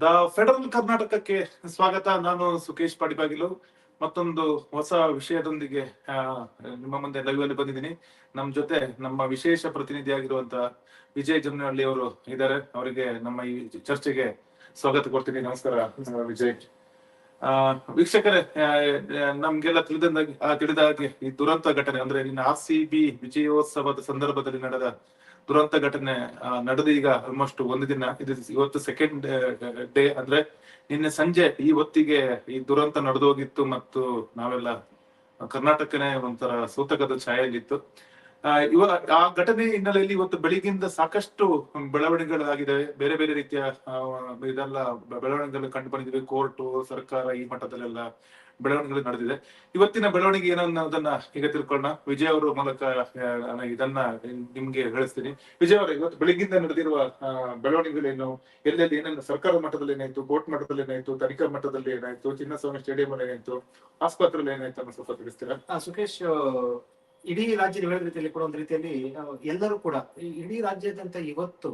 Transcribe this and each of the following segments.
The federal ಕರ್ನಾಟಕಕ್ಕೆ ಸ್ವಾಗತ. ನಾನು ಸುಕೇಶ್ ಪಾಡಿಬಾಗಿಲು. ಮತ್ತೊಂದು ಹೊಸ ವಿಷಯದೊಂದಿಗೆ ನಿಮ್ಮ ಮುಂದೆ ಲೈವ್ ಬಂದಿದ್ದೀನಿ. ನಮ್ಮ ಜೊತೆ ನಮ್ಮ ವಿಶೇಷ ಪ್ರತಿನಿಧಿಯಾಗಿರುವಂತ ವಿಜಯ್ ಜಮನಹಳ್ಳಿ ಅವರು ಇದ್ದಾರೆ. ಅವರಿಗೆ ನಮ್ಮ ಈ ಚರ್ಚೆಗೆ ಸ್ವಾಗತ ಕೊಡ್ತೀನಿ. ನಮಸ್ಕಾರ ವಿಜಯ್. ಆ, ವೀಕ್ಷಕರೇ ನಮ್ಗೆಲ್ಲ ತಿಳಿದಂದಾಗಿ ತಿಳಿದ ಹಾಗೆ ಈ ದುರಂತ ಘಟನೆ, ಅಂದ್ರೆ ನಿನ್ನ ಆರ್ ಸಿ ಬಿ ವಿಜಯೋತ್ಸವದ ಸಂದರ್ಭದಲ್ಲಿ ನಡೆದ ದುರಂತ ಘಟನೆ ನಡೆದು ಈಗ ಆಲ್ಮೋಸ್ಟ್ ಒಂದು ದಿನ, ಇದು ಇವತ್ತು ಸೆಕೆಂಡ್ ಡೇ ಅಂದ್ರೆ ನಿನ್ನೆ ಸಂಜೆ ಈ ಹೊತ್ತಿಗೆ ಈ ದುರಂತ ನಡೆದೋಗಿತ್ತು ಮತ್ತು ನಾವೆಲ್ಲ ಕರ್ನಾಟಕನೇ ಒಂಥರ ಸೂತಕದ ಛಾಯೆಯಲ್ಲಿತ್ತು. ಇವ ಆ ಘಟನೆ ಹಿನ್ನೆಲೆಯಲ್ಲಿ ಇವತ್ತು ಬೆಳಿಗ್ಗೆಯಿಂದ ಸಾಕಷ್ಟು ಬೆಳವಣಿಗೆಗಳಾಗಿದೆ. ಬೇರೆ ಬೇರೆ ರೀತಿಯ ಇದೆಲ್ಲ ಬೆಳವಣಿಗೆಗಳು ಕಂಡು ಬಂದಿದೆ ಕೋರ್ಟು, ಸರ್ಕಾರ ಈ ಮಟ್ಟದಲ್ಲೆಲ್ಲ ಬೆಳವಣಿಗೆಗಳು ನಡೆದಿದೆ. ಇವತ್ತಿನ ಬೆಳವಣಿಗೆ ಏನನ್ನ ಅದನ್ನ ಈಗ ತಿಳ್ಕೊಳ್ಳೋಣ. ವಿಜಯ್ ಅವರ ಮೂಲಕ ನಾನು ಇದನ್ನ ನಿಮ್ಗೆ ಹೇಳಿಸ್ತೀನಿ. ವಿಜಯ್ ಅವರು, ಇವತ್ತು ಬೆಳಿಗ್ಗಿಂದ ನಡೆದಿರುವ ಬೆಳವಣಿಗೆಗಳೇನು? ಎಲ್ಲೆಲ್ಲಿ ಏನೇನು ಸರ್ಕಾರದ ಮಟ್ಟದಲ್ಲಿ ಏನಾಯ್ತು, ಕೋರ್ಟ್ ಮಟ್ಟದಲ್ಲಿ ಏನಾಯ್ತು, ತನಿಖಾ ಮಟ್ಟದಲ್ಲಿ ಏನಾಯ್ತು ಚಿನ್ನಸ್ವಾಮಿ ಸ್ಟೇಡಿಯಂ ಅಲ್ಲಿ ಏನಾಯ್ತು, ಆಸ್ಪತ್ರೆಯಲ್ಲಿ ಏನಾಯ್ತು ಅನ್ನೋ ಸ್ವಲ್ಪ ತಿಳಿಸ್ತೀರಾ? ಸುಖೇಶ್ ಇಡೀ ರಾಜ್ಯದ ಹೇಳಿದ ರೀತಿಯಲ್ಲಿ ಕೂಡ ಒಂದು ರೀತಿಯಲ್ಲಿ ಎಲ್ಲರೂ ಕೂಡ ಇಡೀ ರಾಜ್ಯಾದ್ಯಂತ ಇವತ್ತು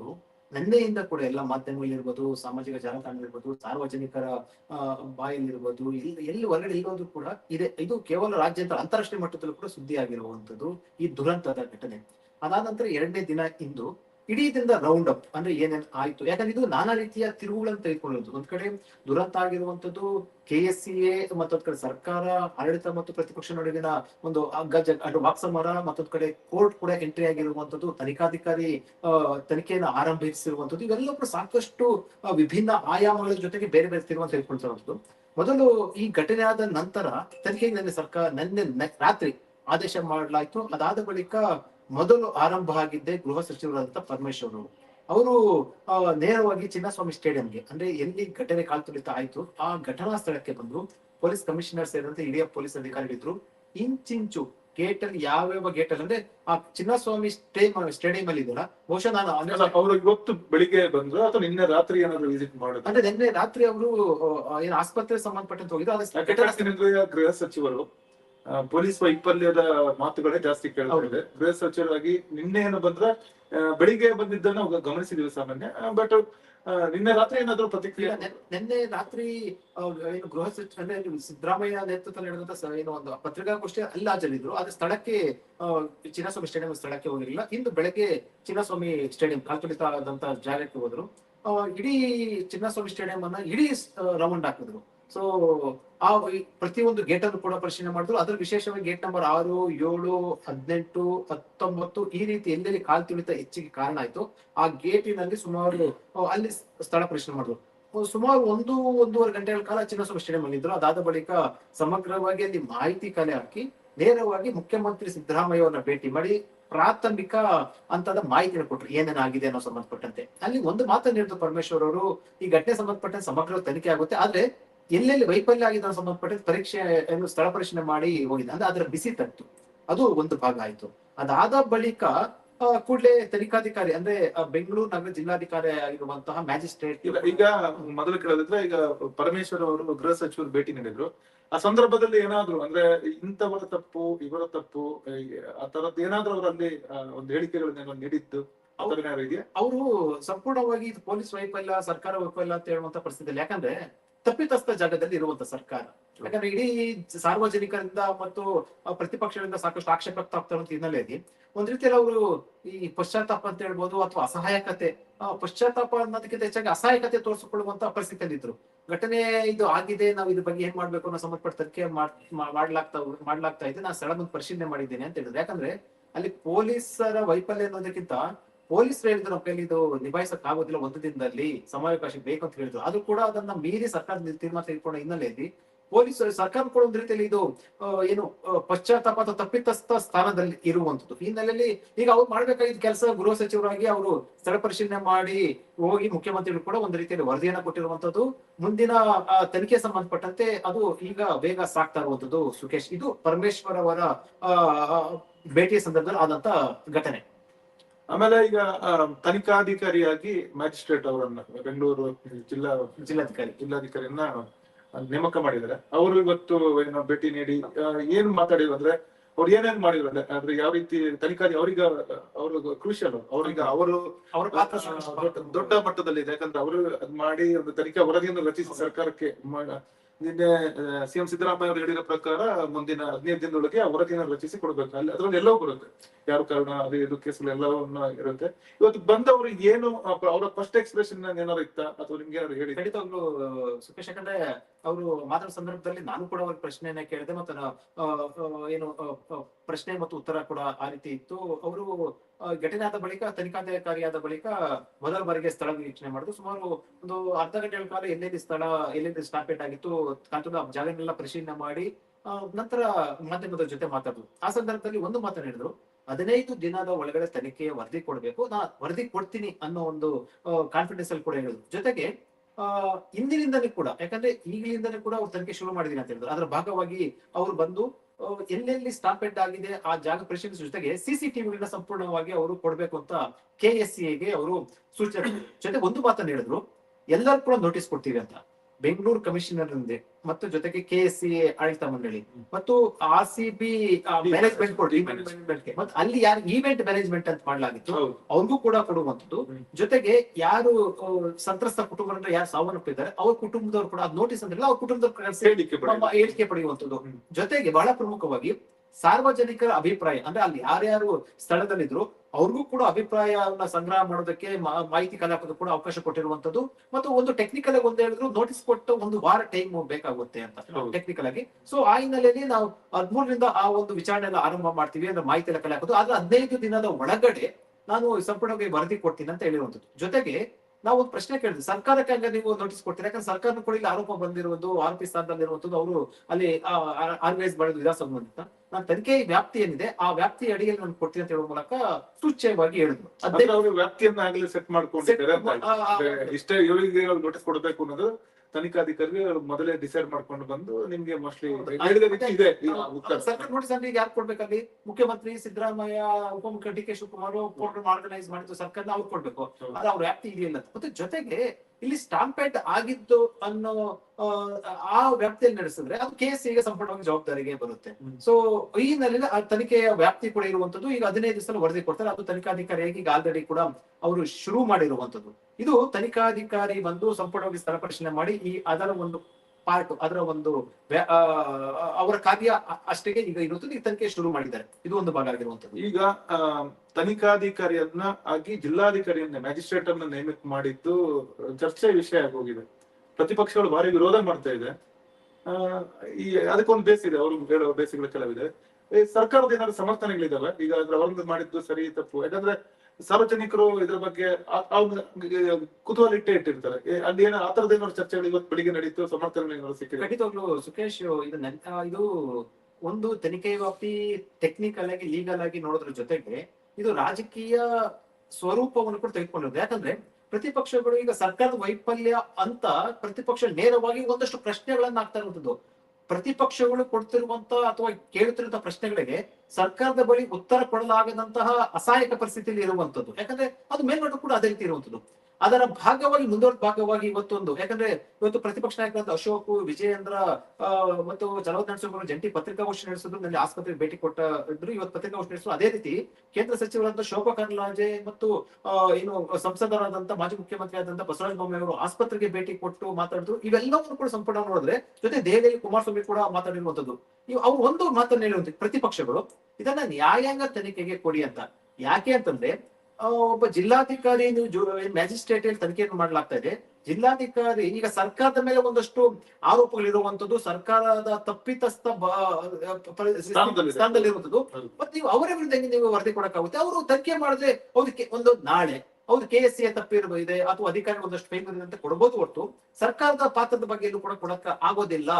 ನನ್ನೆಯಿಂದ ಕೂಡ ಎಲ್ಲ ಮಾಧ್ಯಮಗಳಿರ್ಬೋದು, ಸಾಮಾಜಿಕ ಜಾಲತಾಣಗಳಿರ್ಬೋದು, ಸಾರ್ವಜನಿಕರ ಬಾಯಲ್ಲಿ ಬಾಯಲ್ಲಿರ್ಬೋದು ಇಲ್ಲಿ ಎಲ್ಲಿ ಹೊರಗಡೆ ಇರೋದು ಕೂಡ ಇದೆ. ಇದು ಕೇವಲ ರಾಜ್ಯದ ಅಂತಾರಾಷ್ಟ್ರೀಯ ಮಟ್ಟದಲ್ಲೂ ಕೂಡ ಸುದ್ದಿ ಆಗಿರುವಂತದ್ದು ಈ ದುರಂತದ ಘಟನೆ. ಅದಾದ ನಂತರ ಎರಡನೇ ದಿನ ಇಂದು ಇಡೀ ರೌಂಡ್ ಅಪ್ ಅಂದ್ರೆ ಏನೇನ್ ಆಯ್ತು? ಯಾಕಂದ್ರೆ ಇದು ನಾನಾ ರೀತಿಯ ತಿರುವುಗಳನ್ನು ತೆಗೆದುಕೊಳ್ಳೋದು ಒಂದ್ ಕಡೆ ದುರಂತ ಆಗಿರುವಂತದ್ದು ಕೆ ಎಸ್ ಸಿ ಎ ಮತ್ತೊಂದ್ ಕಡೆ ಸರ್ಕಾರ, ಆಡಳಿತ ಮತ್ತು ಪ್ರತಿಪಕ್ಷ ನಡುವಿನ ಒಂದು ಗಜ, ಅದು ವಾಕ್ಸಮರ, ಮತ್ತೊಂದ್ ಕಡೆ ಕೋರ್ಟ್ ಕೂಡ ಎಂಟ್ರಿ ಆಗಿರುವಂತದ್ದು ತನಿಖಾಧಿಕಾರಿ ತನಿಖೆಯನ್ನು ಆರಂಭಿಸಿರುವಂತದ್ದು ಇವೆಲ್ಲ ಕೂಡ ಸಾಕಷ್ಟು ವಿಭಿನ್ನ ಆಯಾಮಗಳ ಜೊತೆಗೆ ಬೇರೆ ಬೇರೆ ತಿರುವನ್ನು ತೆಗೆದುಕೊಳ್ತಿರುವಂತದ್ದು ಮೊದಲು ಈ ಘಟನೆ ಆದ ನಂತರ ತನಿಖೆಗೆ ನನ್ನ ಸರ್ಕಾರ, ನಿನ್ನೆ ರಾತ್ರಿ ಆದೇಶ ಮಾಡಲಾಯ್ತು. ಅದಾದ ಬಳಿಕ ಮೊದಲು ಆರಂಭ ಆಗಿದ್ದೇ ಗೃಹ ಸಚಿವರಾದಂತ ಪರಮೇಶ್ವರ್ ಅವರು. ಅವರು ನೇರವಾಗಿ ಚಿನ್ನಸ್ವಾಮಿ ಸ್ಟೇಡಿಯಂಗೆ ಅಂದ್ರೆ ಎಲ್ಲಿ ಘಟನೆ ಕಾಲ್ತುಳಿತ ಆಯ್ತು ಆ ಘಟನಾ ಸ್ಥಳಕ್ಕೆ ಬಂದ್ರು ಪೊಲೀಸ್ ಕಮಿಷನರ್ ಸೇರಿದಂತೆ ಹಿರಿಯ ಪೊಲೀಸ್ ಅಧಿಕಾರಿಗಳಿದ್ರು. ಇಂಚಿಂಚು ಗೇಟ್ ಅಲ್ಲಿ ಯಾವ್ಯಾವ ಗೇಟ್ ಅಲ್ಲಿ ಅಂದ್ರೆ ಆ ಚಿನ್ನಸ್ವಾಮಿ ಸ್ಟೇಡಿಯಂ ಸ್ಟೇಡಿಯಂ ಅಲ್ಲಿ ಇದೆಯಲ್ಲ ಬಹುಶಃ ನಾನು ಅವರು ಇವತ್ತು ಬೆಳಿಗ್ಗೆ ಬಂದ್ರು ಅಥವಾ ನಿನ್ನೆ ರಾತ್ರಿ ಏನಾದ್ರು ವಿಸಿಟ್ ಮಾಡಿದ್ರು? ಅಂದ್ರೆ ನಿನ್ನೆ ರಾತ್ರಿ ಅವರು ಏನು ಆಸ್ಪತ್ರೆ ಸಂಬಂಧಪಟ್ಟಂತ ಹೋಗಿದ್ರು ಗೃಹ ಸಚಿವರು? ಪೊಲೀಸ್ ವೈಫಲ್ಯದ ಮಾತುಗಳೇ ಜಾಸ್ತಿ ಕೇಳ್ತಾ. ಇದೆ. ಗೃಹ ಸಚಿವರಾಗಿ ನಿನ್ನೆ ಏನು ಬಂದ್ರೆ ಬೆಳಿಗ್ಗೆ ಬಂದಿದ್ದನ್ನ ಗಮನಿಸಿದೀವಿ ಸಾಮಾನ್ಯ. ಬಟ್ ನಿನ್ನೆ ರಾತ್ರಿ ಏನಾದ್ರು ಪ್ರತಿಕ್ರಿಯೆ? ನಿನ್ನೆ ರಾತ್ರಿ ಏನು ಗೃಹ ಸಚಿವ ಅಂದ್ರೆ ಸಿದ್ದರಾಮಯ್ಯ ನೇತೃತ್ವದಲ್ಲಿ ನಡೆದಂತ ಏನು ಒಂದು ಪತ್ರಿಕಾಗೋಷ್ಠಿ ಅಲ್ಲಿ ಹಾಜರಿದ್ರು ಆದ್ರೆ ಸ್ಥಳಕ್ಕೆ ಚಿನ್ನಸ್ವಾಮಿ ಸ್ಟೇಡಿಯಂ ಸ್ಥಳಕ್ಕೆ ಹೋಗಿರಲಿಲ್ಲ. ಇಂದು ಬೆಳಗ್ಗೆ ಚಿನ್ನಸ್ವಾಮಿ ಸ್ಟೇಡಿಯಂ ಕಾಲ್ತುಳಿತ ಆದಂತ ಜಾಗಕ್ಕೆ ಹೋದ್ರು. ಇಡೀ ಚಿನ್ನಸ್ವಾಮಿ ಸ್ಟೇಡಿಯಂ ಅನ್ನ ಇಡೀ ರೌಂಡ್ ಹಾಕಿದ್ರು. ಸೊ ಆ ಪ್ರತಿಯೊಂದು ಗೇಟ್ ಅನ್ನು ಕೂಡ ಪರಿಶೀಲನೆ ಮಾಡಿದ್ರು. ಅದ್ರ ವಿಶೇಷವಾಗಿ ಗೇಟ್ ನಂಬರ್ ಆರು, ಏಳು, ಹದಿನೆಂಟು, ಹತ್ತೊಂಬತ್ತು ಈ ರೀತಿ ಎಲ್ಲೆಲ್ಲಿ ಕಾಲ್ತುಳಿತ ಹೆಚ್ಚಿಗೆ ಕಾರಣ ಆಯ್ತು ಆ ಗೇಟಿನಲ್ಲಿ ಸುಮಾರು ಅಲ್ಲಿ ಸ್ಥಳ ಪರಿಶೀಲನೆ ಮಾಡಿದ್ರು. ಸುಮಾರು ಒಂದು, ಒಂದೂವರೆ ಗಂಟೆಗಳ ಕಾಲ ಚಿನ್ನಸ್ವಾಮಿ ಸ್ಟೇಡಿಯಂ ಇದ್ರು ಅದಾದ ಬಳಿಕ ಸಮಗ್ರವಾಗಿ ಅಲ್ಲಿ ಮಾಹಿತಿ ಕಲೆ ಹಾಕಿ, ನೇರವಾಗಿ ಮುಖ್ಯಮಂತ್ರಿ ಸಿದ್ದರಾಮಯ್ಯ ಅವರನ್ನ ಭೇಟಿ ಮಾಡಿ, ಪ್ರಾಥಮಿಕ ಅಂತದ ಮಾಹಿತಿಯನ್ನು ಕೊಟ್ರು. ಏನೇನಾಗಿದೆ ಅನ್ನೋ ಸಂಬಂಧಪಟ್ಟಂತೆ. ಅಲ್ಲಿ ಒಂದು ಮಾತನ್ನ ಹೇಳಿದ್ರು ಪರಮೇಶ್ವರ್ ಅವರು, ಈ ಘಟನೆ ಸಂಬಂಧಪಟ್ಟಂತೆ ಸಮಗ್ರ ತನಿಖೆ ಆಗುತ್ತೆ. ಆದ್ರೆ ಎಲ್ಲೆಲ್ಲಿ ವೈಫಲ್ಯ ಆಗಿದೆ ಸಂಬಂಧಪಟ್ಟ ಪರೀಕ್ಷೆ ಸ್ಥಳ ಪರೀಕ್ಷೆ ಮಾಡಿ ಹೋಗಿದೆ. ಅಂದ್ರೆ ಅದರ ಬಿಸಿ ತಟ್ಟು ಅದು ಒಂದು ಭಾಗ ಆಯ್ತು. ಅದಾದ ಬಳಿಕ ಆ, ಕೂಡ್ಲೇ ತನಿಖಾಧಿಕಾರಿ ಅಂದ್ರೆ ಬೆಂಗಳೂರು ನಗರ ಜಿಲ್ಲಾಧಿಕಾರಿ ಆಗಿರುವಂತಹ ಮ್ಯಾಜಿಸ್ಟ್ರೇಟ್ ಈಗ ಮೊದಲು ಕೇಳೋದಿದ್ರೆ ಈಗ ಪರಮೇಶ್ವರ್ ಅವರು ಗೃಹ ಸಚಿವರು ಭೇಟಿ ನೀಡಿದ್ರು. ಆ ಸಂದರ್ಭದಲ್ಲಿ ಏನಾದ್ರು ಅಂದ್ರೆ ಇಂಥವರ ತಪ್ಪು ಇವರ ತಪ್ಪು ಆ ತರದ್ದು ಏನಾದ್ರು ಅವರಲ್ಲಿ ಒಂದು ಹೇಳಿಕೆಗಳನ್ನೇನೋ ನೀಡಿದ್ದು ಅವರು ಸಂಪೂರ್ಣವಾಗಿ ಇದು ಪೊಲೀಸ್ ವೈಫಲ್ಯ ಸರ್ಕಾರ ವೈಫಲ್ಯ ಅಂತ ಹೇಳುವಂತ ಪರಿಸ್ಥಿತಿ ಯಾಕಂದ್ರೆ ತಪ್ಪಿತಸ್ಥ ಜಾಗದಲ್ಲಿ ಇರುವಂತ ಸರ್ಕಾರ. ಯಾಕಂದ್ರೆ ಇಡೀ ಸಾರ್ವಜನಿಕರಿಂದ ಮತ್ತು ಪ್ರತಿಪಕ್ಷಗಳಿಂದ ಸಾಕಷ್ಟು ಆಕ್ಷೇಪ ಆಗ್ತಾ ಇರುವಂತ ಹಿನ್ನೆಲೆಯಲ್ಲಿ ಒಂದ್ ರೀತಿಯಲ್ಲಿ ಅವರು ಈ ಪಶ್ಚಾತ್ತಾಪ ಅಂತ ಹೇಳ್ಬೋದು ಅಥವಾ ಅಸಹಾಯಕತೆ ಪಶ್ಚಾತ್ತಾಪ ಅನ್ನೋದಕ್ಕಿಂತ ಹೆಚ್ಚಾಗಿ ಅಸಹಾಯಕತೆ ತೋರಿಸಿಕೊಳ್ಳುವಂತ ಪರಿಸ್ಥಿತಿಯಲ್ಲಿ ಇದ್ರು. ಘಟನೆ ಇದು ಆಗಿದೆ ನಾವು ಇದ್ರ ಬಗ್ಗೆ ಏನ್ ಮಾಡ್ಬೇಕು ಅನ್ನೋ ಸಂಬಂಧಪಟ್ಟ ತನಿಖೆ ಮಾಡ್ಲಾಗ್ತಾ ಮಾಡ್ಲಾಗ್ತಾ ಇದೆ. ನಾನು ಸ್ಥಳ ಪರಿಶೀಲನೆ ಮಾಡಿದ್ದೇನೆ ಅಂತ ಹೇಳಿದ್ರು. ಯಾಕಂದ್ರೆ ಅಲ್ಲಿ ಪೊಲೀಸರ ವೈಫಲ್ಯ ಅನ್ನೋದಕ್ಕಿಂತ ಪೊಲೀಸರು ಹೇಳಿದ್ರು ಕೈಲಿ ಇದು ನಿಭಾಯಿಸಕ್ ಆಗೋದಿಲ್ಲ ಒಂದು ದಿನದಲ್ಲಿ ಸಮಾವೇಶ ಬೇಕು ಅಂತ ಹೇಳಿದ್ರು. ಅದು ಕೂಡ ಅದನ್ನ ಮೀರಿ ಸರ್ಕಾರ ತೀರ್ಮಾನ ತೆಗೆದುಕೊಂಡ ಹಿನ್ನೆಲೆಯಲ್ಲಿ ಪೊಲೀಸ್ ಸರ್ಕಾರ ಕೂಡ ಒಂದು ರೀತಿಯಲ್ಲಿ ಇದು ಏನು ಪಶ್ಚಾತ್ತಾಪ ಅಥವಾ ತಪ್ಪಿತಸ್ಥ ಸ್ಥಾನದಲ್ಲಿ ಇರುವಂತದ್ದು. ಹಿನ್ನೆಲೆಯಲ್ಲಿ ಈಗ ಅವ್ರು ಮಾಡ್ಬೇಕಾಗಿದ್ದ ಕೆಲಸ ಗೃಹ ಸಚಿವರಾಗಿ ಅವರು ಸ್ಥಳ ಪರಿಶೀಲನೆ ಮಾಡಿ ಹೋಗಿ ಮುಖ್ಯಮಂತ್ರಿಗಳು ಕೂಡ ಒಂದು ರೀತಿಯಲ್ಲಿ ವರದಿಯನ್ನ ಕೊಟ್ಟಿರುವಂತದ್ದು. ಮುಂದಿನ ತನಿಖೆ ಸಂಬಂಧಪಟ್ಟಂತೆ ಅದು ಈಗ ಬೇಗ ಸಾಕ್ತಾ ಇರುವಂತದ್ದು ಸುಖೇಶ್ ಇದು ಪರಮೇಶ್ವರ್ ಅವರ ಭೇಟಿಯ ಸಂದರ್ಭದಲ್ಲಿ ಆದಂತ ಘಟನೆ. ಆಮೇಲೆ ಈಗ ತನಿಖಾಧಿಕಾರಿಯಾಗಿ ಮ್ಯಾಜಿಸ್ಟ್ರೇಟ್ ಅವರನ್ನ ಬೆಂಗಳೂರು ಜಿಲ್ಲಾ ಜಿಲ್ಲಾಧಿಕಾರಿ ಜಿಲ್ಲಾಧಿಕಾರಿಯನ್ನ ನೇಮಕ ಮಾಡಿದ್ದಾರೆ. ಅವರು ಇವತ್ತು ಏನೋ ಭೇಟಿ ನೀಡಿ ಏನ್ ಮಾತಾಡಿದ್ರು ಅಂದ್ರೆ ಅವ್ರು ಏನೇನ್ ಮಾಡಿದ್ರು ಅಂದ್ರೆ ಯಾವ ರೀತಿ ತನಿಖಾಧಿ ಅವ್ರಿಗೆ ಅವ್ರ ಕ್ರೂಷಿಯಲ್ ಅವ್ರಿಗೆ ಅವರು ಅವರ ಪಾತ್ರ ಆ, ದೊಡ್ಡ- ಮಟ್ಟದಲ್ಲಿ ಇದೆ ಯಾಕಂದ್ರೆ ಅವರು ಅದ್ ಮಾಡಿ ಒಂದು ತನಿಖಾ ವರದಿಯನ್ನು ರಚಿಸಿ ಸರ್ಕಾರಕ್ಕೆ ನಿನ್ನೆ ಸಿಎಂ ಸಿದ್ದರಾಮಯ್ಯ ಅವರು ಹೇಳಿರೋ ಪ್ರಕಾರ ಮುಂದಿನ ಹದಿನೈದು ದಿನದೊಳಗೆ ವರದಿಯನ್ನು ರಚಿಸಿ ಕೊಡ್ಬೇಕು. ಅಲ್ಲಿ ಅದ್ರಲ್ಲಿ ಎಲ್ಲವೂ ಬರುತ್ತೆ. ಯಾರು ಕಾರಣ, ಅದು ಇದು ಕೇಸ್ಗಳು ಎಲ್ಲವನ್ನ ಇರುತ್ತೆ. ಇವತ್ತು ಬಂದವರು ಏನು ಅವರ ಫಸ್ಟ್ ಎಕ್ಸ್ಪ್ರೆಷನ್ ಏನಾರು ಇತ್ತ? ಅಥವಾ ನಿಮ್ಗೆ ಏನಾದ್ರು ಹೇಳಿ ಖಂಡಿತವಾಗ್ಲೂ ಸುಖೇಶ್ ಯಾಕಂದ್ರೆ ಅವರು ಮಾತಾಡೋ ಸಂದರ್ಭದಲ್ಲಿ ನಾನು ಕೂಡ ಅವ್ರ ಪ್ರಶ್ನೆಯನ್ನ ಕೇಳಿದೆ ಮತ್ತು ಏನು ಪ್ರಶ್ನೆ ಮತ್ತು ಉತ್ತರ ಕೂಡ ಆ ರೀತಿ ಇತ್ತು. ಅವರು ಘಟನೆ ಆದ ಬಳಿಕ, ತನಿಖಾಧಿಕಾರಿಯಾದ ಬಳಿಕ ಮೊದಲ ಬಾರಿಗೆ ಸ್ಥಳ ವೀಕ್ಷಣೆ ಮಾಡಿದ್ರು. ಸುಮಾರು ಒಂದು ಅರ್ಧ ಗಂಟೆಗಳ ಕಾಲ ಎಲ್ಲೆಲ್ಲಿ ಸ್ಥಳ, ಎಲ್ಲೆಲ್ಲಿ ಸ್ಟಾಪೇಟ್ ಆಗಿತ್ತು ಕಾಂತದ ಜಾಗನೆಲ್ಲ ಪರಿಶೀಲನೆ ಮಾಡಿ ನಂತರ ಮಾಧ್ಯಮದ ಜೊತೆ ಮಾತಾಡಿದ್ರು ಆ ಸಂದರ್ಭದಲ್ಲಿ ಒಂದು ಮಾತನಾಡಿದ್ರು ಹದಿನೈದು ದಿನದ ಒಳಗಡೆ ತನಿಖೆಯ ವರದಿ ಕೊಡಬೇಕು, ನಾ ವರದಿ ಕೊಡ್ತೀನಿ ಅನ್ನೋ ಒಂದು ಕಾನ್ಫಿಡೆನ್ಸ್ ಅಲ್ಲಿ ಕೂಡ ಹೇಳಿದ್ರು. ಜೊತೆಗೆ ಆ ಇಂದಿನಿಂದಲೇ ಕೂಡ, ಯಾಕಂದ್ರೆ ಈಗಲಿಂದಲೇ ಕೂಡ ಅವ್ರು ತನಿಖೆ ಶುರು ಮಾಡಿದೀನಿ ಅಂತ ಹೇಳಿದ್ರು ಅದರ ಭಾಗವಾಗಿ ಅವ್ರು ಬಂದು ಎಲ್ಲೆಲ್ಲಿ ಸ್ಟಾಂಪೆಡ್ ಆಗಿದೆ ಆ ಜಾಗ ಪರಿಶೀಲಿಸುವ ಜೊತೆಗೆ ಸಿಸಿ ಟಿವಿಗಳನ್ನ ಸಂಪೂರ್ಣವಾಗಿ ಅವರು ಕೊಡ್ಬೇಕು ಅಂತ ಕೆ ಎಸ್ಗೆ ಅವರು ಸೂಚನೆ. ಜೊತೆ ಒಂದು ಮಾತನ್ನ ಹೇಳಿದ್ರು, ಎಲ್ಲರೂ ಕೂಡ ನೋಟಿಸ್ ಕೊಡ್ತೀವಿ ಅಂತ ಬೆಂಗಳೂರು ಕಮಿಷನರ್ ಮತ್ತು ಜೊತೆಗೆ ಕೆ ಎಸ್ ಸಿ ಆಡಳಿತ ಮಂಡಳಿ ಮತ್ತು ಆರ್ ಸಿ ಬಿ ಮ್ಯಾನೇಜ್ಮೆಂಟ್ಗೆ ಮತ್ತು ಅಲ್ಲಿ ಯಾರು ಈವೆಂಟ್ ಮ್ಯಾನೇಜ್ಮೆಂಟ್ ಅಂತ ಮಾಡಲಾಗಿತ್ತು ಅವ್ರಿಗೂ ಕೂಡ ಕೊಡುವಂತದ್ದು ಜೊತೆಗೆ ಯಾರು ಸಂತ್ರಸ್ತ ಕುಟುಂಬದಿಂದ ಯಾರು ಸಾವನ್ನಪ್ಪಿದ್ದಾರೆ ಅವ್ರ ಕುಟುಂಬದವ್ರು ಕೂಡ ಅದ್ ನೋಟಿಸ್ ಅಂದ್ರೆ ಅವ್ರ ಕುಟುಂಬದವ್ರು ಹೇಳಿಕೆ ಪಡೆಯುವಂಥದ್ದು. ನಮ್ಮ ಹೇಳಿಕೆ ಪಡೆಯುವಂತದ್ದು ಜೊತೆಗೆ ಬಹಳ ಪ್ರಮುಖವಾಗಿ ಸಾರ್ವಜನಿಕರ ಅಭಿಪ್ರಾಯ ಅಂದ್ರೆ ಅಲ್ಲಿ ಯಾರ್ಯಾರು ಸ್ಥಳದಲ್ಲಿದ್ರು ಅವ್ರಿಗೂ ಕೂಡ ಅಭಿಪ್ರಾಯವನ್ನ ಸಂಗ್ರಹ ಮಾಡೋದಕ್ಕೆ ಮಾಹಿತಿ ಕಲಾಪದ ಕೂಡ ಅವಕಾಶ ಕೊಟ್ಟಿರುವಂತದ್ದು ಮತ್ತು ಒಂದು ಟೆಕ್ನಿಕಲ್ ಆಗಿ ಒಂದು ಹೇಳಿದ್ರು ನೋಟಿಸ್ ಕೊಟ್ಟು ಒಂದು ವಾರ ಟೈಮ್ ಬೇಕಾಗುತ್ತೆ ಅಂತ. ಟೆಕ್ನಿಕಲ್ ಆಗಿ. ಸೊ ಆ ಹಿನ್ನೆಲೆಯಲ್ಲಿ ನಾವು ಹದಿಮೂರರಿಂದ ಆ ಒಂದು ವಿಚಾರಣೆ ಎಲ್ಲ ಆರಂಭ ಮಾಡ್ತೀವಿ ಅಂದ್ರೆ ಮಾಹಿತಿ ಎಲ್ಲ ಕಲೆ ಹಾಕೋದು ಆದ್ರೆ ಹದಿನೈದು ದಿನದ ಒಳಗಡೆ ನಾನು ಸಂಪೂರ್ಣವಾಗಿ ವರದಿ ಕೊಡ್ತೀನಿ ಅಂತ ಹೇಳಿರುವಂತದ್ದು ಜೊತೆಗೆ ನಾವು ಒಂದು ಪ್ರಶ್ನೆ ಕೇಳಿದ್ವಿ ಸರ್ಕಾರಕ್ಕೆ ಹಂಗ ನೀವು ನೋಟಿಸ್ ಕೊಡ್ತೀರಾ? ಯಾಕಂದ್ರೆ ಸರ್ಕಾರ ಕೂಡ ಇಲ್ಲಿ ಆರೋಪ ಬಂದಿರುವುದು ಆರೋಪಿ ಸ್ಥಾನದಲ್ಲಿರುವಂತದ್ದು ಅವರು ಅಲ್ಲಿ ಆರ್ಗನೈಸ್ ಮಾಡಿದ ವಿಧಾನಸಭೆ ಅಂತ. ನಾನು ತನಿಖೆ ವ್ಯಾಪ್ತಿ ಏನಿದೆ ಆ ವ್ಯಾಪ್ತಿ ಅಡಿಯಲ್ಲಿ ನಾನು ಕೊಡ್ತೀನಿ ಅಂತ ಹೇಳುವ ಮೂಲಕ ಸೂಚ್ಯವಾಗಿ ಹೇಳಿದ್ರು. ಅಂದ್ರೆ ಅವರು ವ್ಯಾಪ್ತಿಯನ್ನ ಆಗಲೇ ಸೆಟ್ ಮಾಡ್ಕೊಂಡಿದ್ದಾರೆ ಅಂತ ಇಷ್ಟೇ ಇವರಿಗೆ ನೋಟಿಸ್ ಕೊಡಬೇಕು ಅನ್ನೋದು ತನಿಖಾಧಿಕಾರಿಗೆ ಅವ್ರು ಮೊದಲೇ ಡಿಸೈಡ್ ಮಾಡ್ಕೊಂಡು ಬಂದು ನಿಮ್ಗೆ ಮೋಸ್ಟ್ಲಿ ಹೇಳಿದ ರೀತಿ ಇದೆ ಉತ್ತರ. ಸರ್ಕಾರ ನೋಟಿಸ್ ಅಂದ್ರೆ ಈಗ ಯಾರು ಕೊಡ್ಬೇಕಲ್ಲಿ? ಮುಖ್ಯಮಂತ್ರಿ ಸಿದ್ದರಾಮಯ್ಯ ಉಪಮುಖ್ಯ ಡಿ ಕೆ ಶಿವಕುಮಾರ್ ಆರ್ಗನೈಸ್ ಮಾಡಿದ್ರು ಸರ್ಕಾರ ಅವ್ರು ಕೊಡ್ಬೇಕು. ಅದು ಅವ್ರ ವ್ಯಾಪ್ತಿ ಇದೆಯಲ್ಲ ಅಂತ. ಮತ್ತೆ ಜೊತೆಗೆ ಇಲ್ಲಿ ಸ್ಟಾಂಪೆಡ್ ಆಗಿದ್ದು ಅನ್ನೋ ಆ, ವ್ಯಾಪ್ತಿಯಲ್ಲಿ ನಡೆಸಿದ್ರೆ ಅದು ಕೆ ಎಸ್ಗೆ ಸಂಪೂರ್ಣವಾಗಿ ಜವಾಬ್ದಾರಿಗೆ ಬರುತ್ತೆ. ಸೊ ಈ ನಲ್ಲಿನ ಆ ತನಿಖೆಯ ವ್ಯಾಪ್ತಿ ಕೂಡ ಇರುವಂತದ್ದು ಈಗ ಹದಿನೈದು ದಿವಸ ವರದಿ ಕೊಡ್ತಾರೆ. ಅದು ತನಿಖಾಧಿಕಾರಿಯಾಗಿ ಈಗ ಆಲ್ರೆಡಿ ಕೂಡ ಅವರು ಶುರು ಮಾಡಿರುವಂತದ್ದು. ಇದು ತನಿಖಾಧಿಕಾರಿ ಬಂದು ಸಂಪೂರ್ಣವಾಗಿ ಸ್ಥಳ ಪರಿಶೀಲನೆ ಮಾಡಿ ಈ ಅದರ ಒಂದು ಪಾರ್ಟ್ ಅದರ ಒಂದು ಅವರ ಕಾರ್ಯ ಅಷ್ಟೇ ಈಗ ಇರುತ್ತದೆ ತನಿಖೆ ಶುರು ಮಾಡಿದ್ದಾರೆ. ಇದು ಒಂದು ಭಾಗ ಆಗಿರುವಂತದ್ದು ಈಗ ತನಿಖಾಧಿಕಾರಿಯನ್ನ ಆಗಿ ಜಿಲ್ಲಾಧಿಕಾರಿಯನ್ನ ಮ್ಯಾಜಿಸ್ಟ್ರೇಟ್ ಅನ್ನ ನೇಮಕ ಮಾಡಿದ್ದು ಚರ್ಚೆ ವಿಷಯ ಆಗೋಗಿದೆ. ಪ್ರತಿಪಕ್ಷಗಳು ಭಾರಿ ವಿರೋಧ ಮಾಡ್ತಾ ಇದೆ. ಈ, ಅದಕ್ಕೊಂದು ಇದೆ, ಅವರು ಹೇಳೋ ಬೇಸಿಗಳು ಕೆಲವಿದೆ. ಸರ್ಕಾರದ ಏನಾದ್ರು ಸಮರ್ಥನೆಗಳಿದಾವೆ? ಈಗ ಅದ್ರ ಅವ್ರದ್ದು ಮಾಡಿದ್ದು ಸರಿ, ತಪ್ಪು. ಯಾಕಂದ್ರೆ ಸಾರ್ವಜನಿಕರು ಇದ್ರ ಬಗ್ಗೆ ಕುತೂಹಲ ಇಟ್ಟೇ ಇಟ್ಟಿರ್ತಾರೆ. ಅಲ್ಲಿ ಏನೋ ಆ ತರದ ಏನಾದ್ರು ಚರ್ಚೆಗಳು ಇವತ್ತು ಬೆಳಿಗ್ಗೆ ನಡೀತು, ಸಮರ್ಥನೆ ಸಿಕ್ಕಿದೆ. ಖಂಡಿತವಾಗ್ಲು ಸುಖೇಶ್ ಇದು ಇದು ಒಂದು ತನಿಖೆ ವ್ಯಾಪ್ತಿ ಟೆಕ್ನಿಕಲ್ ಆಗಿ ಲೀಗಲ್ ಆಗಿ ನೋಡೋದ್ರ ಜೊತೆಗೆ ಇದು ರಾಜಕೀಯ ಸ್ವರೂಪವನ್ನು ಕೂಡ ತೆಗೆದುಕೊಂಡಿರೋದು. ಯಾಕಂದ್ರೆ ಪ್ರತಿಪಕ್ಷಗಳು ಈಗ ಸರ್ಕಾರದ ವೈಫಲ್ಯ ಅಂತ ಪ್ರತಿಪಕ್ಷ ನೇರವಾಗಿ ಒಂದಷ್ಟು ಪ್ರಶ್ನೆಗಳನ್ನ ಹಾಕ್ತಾ ಇರುವಂತದ್ದು ಪ್ರತಿಪಕ್ಷಗಳು ಕೊಡ್ತಿರುವಂತ ಅಥವಾ ಕೇಳುತ್ತಿರುವಂತಹ ಪ್ರಶ್ನೆಗಳಿಗೆ ಸರ್ಕಾರದ ಬಳಿ ಉತ್ತರ ಕೊಡಲಾಗದಂತಹ ಅಸಹಾಯಕ ಪರಿಸ್ಥಿತಿಯಲ್ಲಿ ಇರುವಂತದ್ದು. ಯಾಕಂದ್ರೆ ಅದು ಮೇಲ್ನೋಟ ಕೂಡ ಅದೇ ರೀತಿ ಇರುವಂತದ್ದು. ಅದರ ಭಾಗವಾಗಿ ಮುಂದುವರೆದ ಭಾಗವಾಗಿ ಇವತ್ತೊಂದು. ಯಾಕಂದ್ರೆ ಇವತ್ತು ಪ್ರತಿಪಕ್ಷ ನಾಯಕರಾದ ಅಶೋಕ್, ವಿಜಯೇಂದ್ರ ಮತ್ತು ಜಲವತ್ ನರಸಿಂಹ ಜಂಟಿ ಪತ್ರಿಕಾಗೋಷ್ಠಿ ನಡೆಸಿದ್ರು. ನಲ್ಲಿ ಆಸ್ಪತ್ರೆಗೆ ಭೇಟಿ ಕೊಟ್ಟ ಇದ್ರು ಇವತ್ತು ಪತ್ರಿಕಾಗೋಷ್ಠಿ ನಡೆಸಿದ್ರು. ಅದೇ ರೀತಿ ಕೇಂದ್ರ ಸಚಿವರಾದ ಶೋಭಾ ಕರ್ಲಾಜೆ ಮತ್ತು ಏನು ಸಂಸದರಾದಂತ ಮಾಜಿ ಮುಖ್ಯಮಂತ್ರಿ ಆದಂತ ಬಸವರಾಜ ಬೊಮ್ಮಾಯಿ ಅವರು ಆಸ್ಪತ್ರೆಗೆ ಭೇಟಿ ಕೊಟ್ಟು ಮಾತಾಡಿದ್ರು. ಇವೆಲ್ಲವನ್ನು ಕೂಡ ಸಂಪುಟ ನೋಡಿದ್ರೆ ಜೊತೆ ದೆಹಲಿಯಲ್ಲಿ ಕುಮಾರಸ್ವಾಮಿ ಕೂಡ ಮಾತಾಡಿರುವಂತದ್ದು ಇವು ಅವ್ರು ಒಂದು ಮಾತನ್ನ ಹೇಳುವಂತ ಪ್ರತಿಪಕ್ಷಗಳು, ಇದನ್ನ ನ್ಯಾಯಾಂಗ ತನಿಖೆಗೆ ಕೊಡಿ ಅಂತ. ಯಾಕೆ ಅಂತಂದ್ರೆ ಒಬ್ಬ ಜಿಲ್ಲಾಧಿಕಾರಿ ನೀವು ಮ್ಯಾಜಿಸ್ಟ್ರೇಟ್ ಅಲ್ಲಿ ತನಿಖೆಯನ್ನು ಮಾಡಲಾಗ್ತಾ ಇದೆ. ಜಿಲ್ಲಾಧಿಕಾರಿ ಈಗ ಸರ್ಕಾರದ ಮೇಲೆ ಒಂದಷ್ಟು ಆರೋಪಗಳಿರುವಂತದ್ದು ಸರ್ಕಾರದ ತಪ್ಪಿತಸ್ಥ. ಸ್ಥಾನದಲ್ಲಿರುವಂತದ್ದು. ಮತ್ತೆ ನೀವು ಅವರ ವಿರುದ್ಧ ಹೆಂಗೆ ನೀವು ವರದಿ ಕೊಡಕ್ಕಾಗುತ್ತೆ? ಅವರು ತನಿಖೆ ಮಾಡಿದ್ರೆ ಅವ್ರಿಗೆ ಒಂದು ನಾಳೆ ಅವ್ರು ಕೆ ಎಸ್ ಸಿ ಇದೆ ಅಥವಾ ಅಧಿಕಾರಿ ಒಂದಷ್ಟು ಫೈಲ್ ಅಂತ ಕೊಡಬಹುದು ಹೊರತು ಸರ್ಕಾರದ ಪಾತ್ರದ ಬಗ್ಗೆ ಕೂಡ ಕೊಡಕ್ಕ ಆಗೋದಿಲ್ಲ.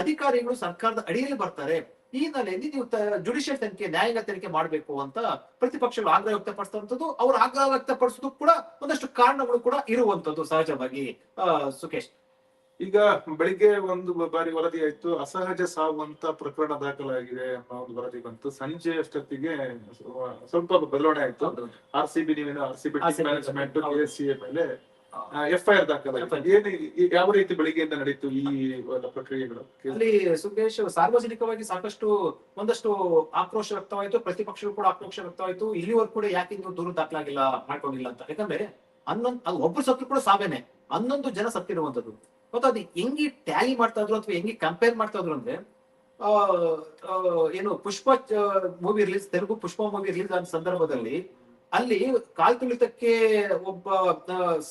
ಅಧಿಕಾರಿಗಳು ಸರ್ಕಾರದ ಅಡಿಯಲ್ಲಿ ಬರ್ತಾರೆ. ಈ ಹಿನ್ನೆಲೆಯಲ್ಲಿ ನೀವು ಜುಡಿಷಿಯಲ್ ತನಿಖೆ ನ್ಯಾಯಾಂಗ ತನಿಖೆ ಮಾಡಬೇಕು ಅಂತ ಪ್ರತಿಪಕ್ಷಗಳು ಆಗ್ರಹ ವ್ಯಕ್ತಪಡಿಸುವಂಥದ್ದು ಅವ್ರ ಆಗ್ರಹ ವ್ಯಕ್ತಪಡಿಸೋದು ಕೂಡ ಒಂದಷ್ಟು ಕಾರಣಗಳು ಕೂಡ ಇರುವಂತದ್ದು ಸಹಜವಾಗಿ. ಸುಖೇಶ್ ಈಗ ಬೆಳಿಗ್ಗೆ ಒಂದು ಬಾರಿ ವರದಿ ಆಯ್ತು ಅಸಹಜ ಸಾವು ಅಂತ ಪ್ರಕರಣ ದಾಖಲಾಗಿದೆ ಅನ್ನೋ ಒಂದು ವರದಿ ಬಂತು. ಸಂಜೆ ಅಷ್ಟೊತ್ತಿಗೆ ಸ್ವಲ್ಪ ಬದಲಾವಣೆ ಆಯ್ತು. ಆರ್ ಸಿ ಬಿ ನೀವೇನು R C B management A C S ಮೇಲೆ ಎಫ್ ಐ ಆರ್ ದಾಖಲಾಗಿದೆ ಏನು ಈ- ಯಾವ ರೀತಿ ಬೆಳಿಗ್ಗೆಯಿಂದ ನಡೀತು ಈ ಪ್ರಕ್ರಿಯೆಗಳು? ಅಲ್ಲಿ ಸುಖೇಶ್ ಸಾರ್ವಜನಿಕವಾಗಿ ಸಾಕಷ್ಟು ಒಂದಷ್ಟು ಆಕ್ರೋಶ ವ್ಯಕ್ತವಾಯಿತು ಪ್ರತಿಪಕ್ಷಗಳು ಕೂಡ ಆಕ್ರೋಶ ವ್ಯಕ್ತವಾಯಿತು. ಇಲ್ಲಿವರೆಗೂ ಕೂಡ ಯಾಕೆ ಇನ್ನು ದೂರು ದಾಖಲಾಗಿಲ್ಲ ಮಾಡ್ಕೊಂಡಿಲ್ಲ ಅಂತ? ಯಾಕಂದ್ರೆ ಹನ್ನೊಂದು ಅದು ಒಬ್ರು ಸತ್ತು ಕೂಡ ಸಾವೇನೆ ಹನ್ನೊಂದು ಜನ ಸತ್ತಿರುವಂತದ್ದು ಮತ್ತು ಅದು ಹೆಂಗೆ ಟ್ಯಾಲಿ ಮಾಡ್ತಾ ಇದ್ರು ಅಥವಾ ಹೆಂಗೆ ಕಂಪೇರ್ ಮಾಡ್ತಾ ಇದ್ರು ಅಂದ್ರೆ ಆ, ಆ, ಏನು Pushpa movie release Telugu Pushpa movie release ಆದ ಸಂದರ್ಭದಲ್ಲಿ ಅಲ್ಲಿ ಕಾಲ್ ತುಳಿತಕ್ಕೆ ಒಬ್ಬ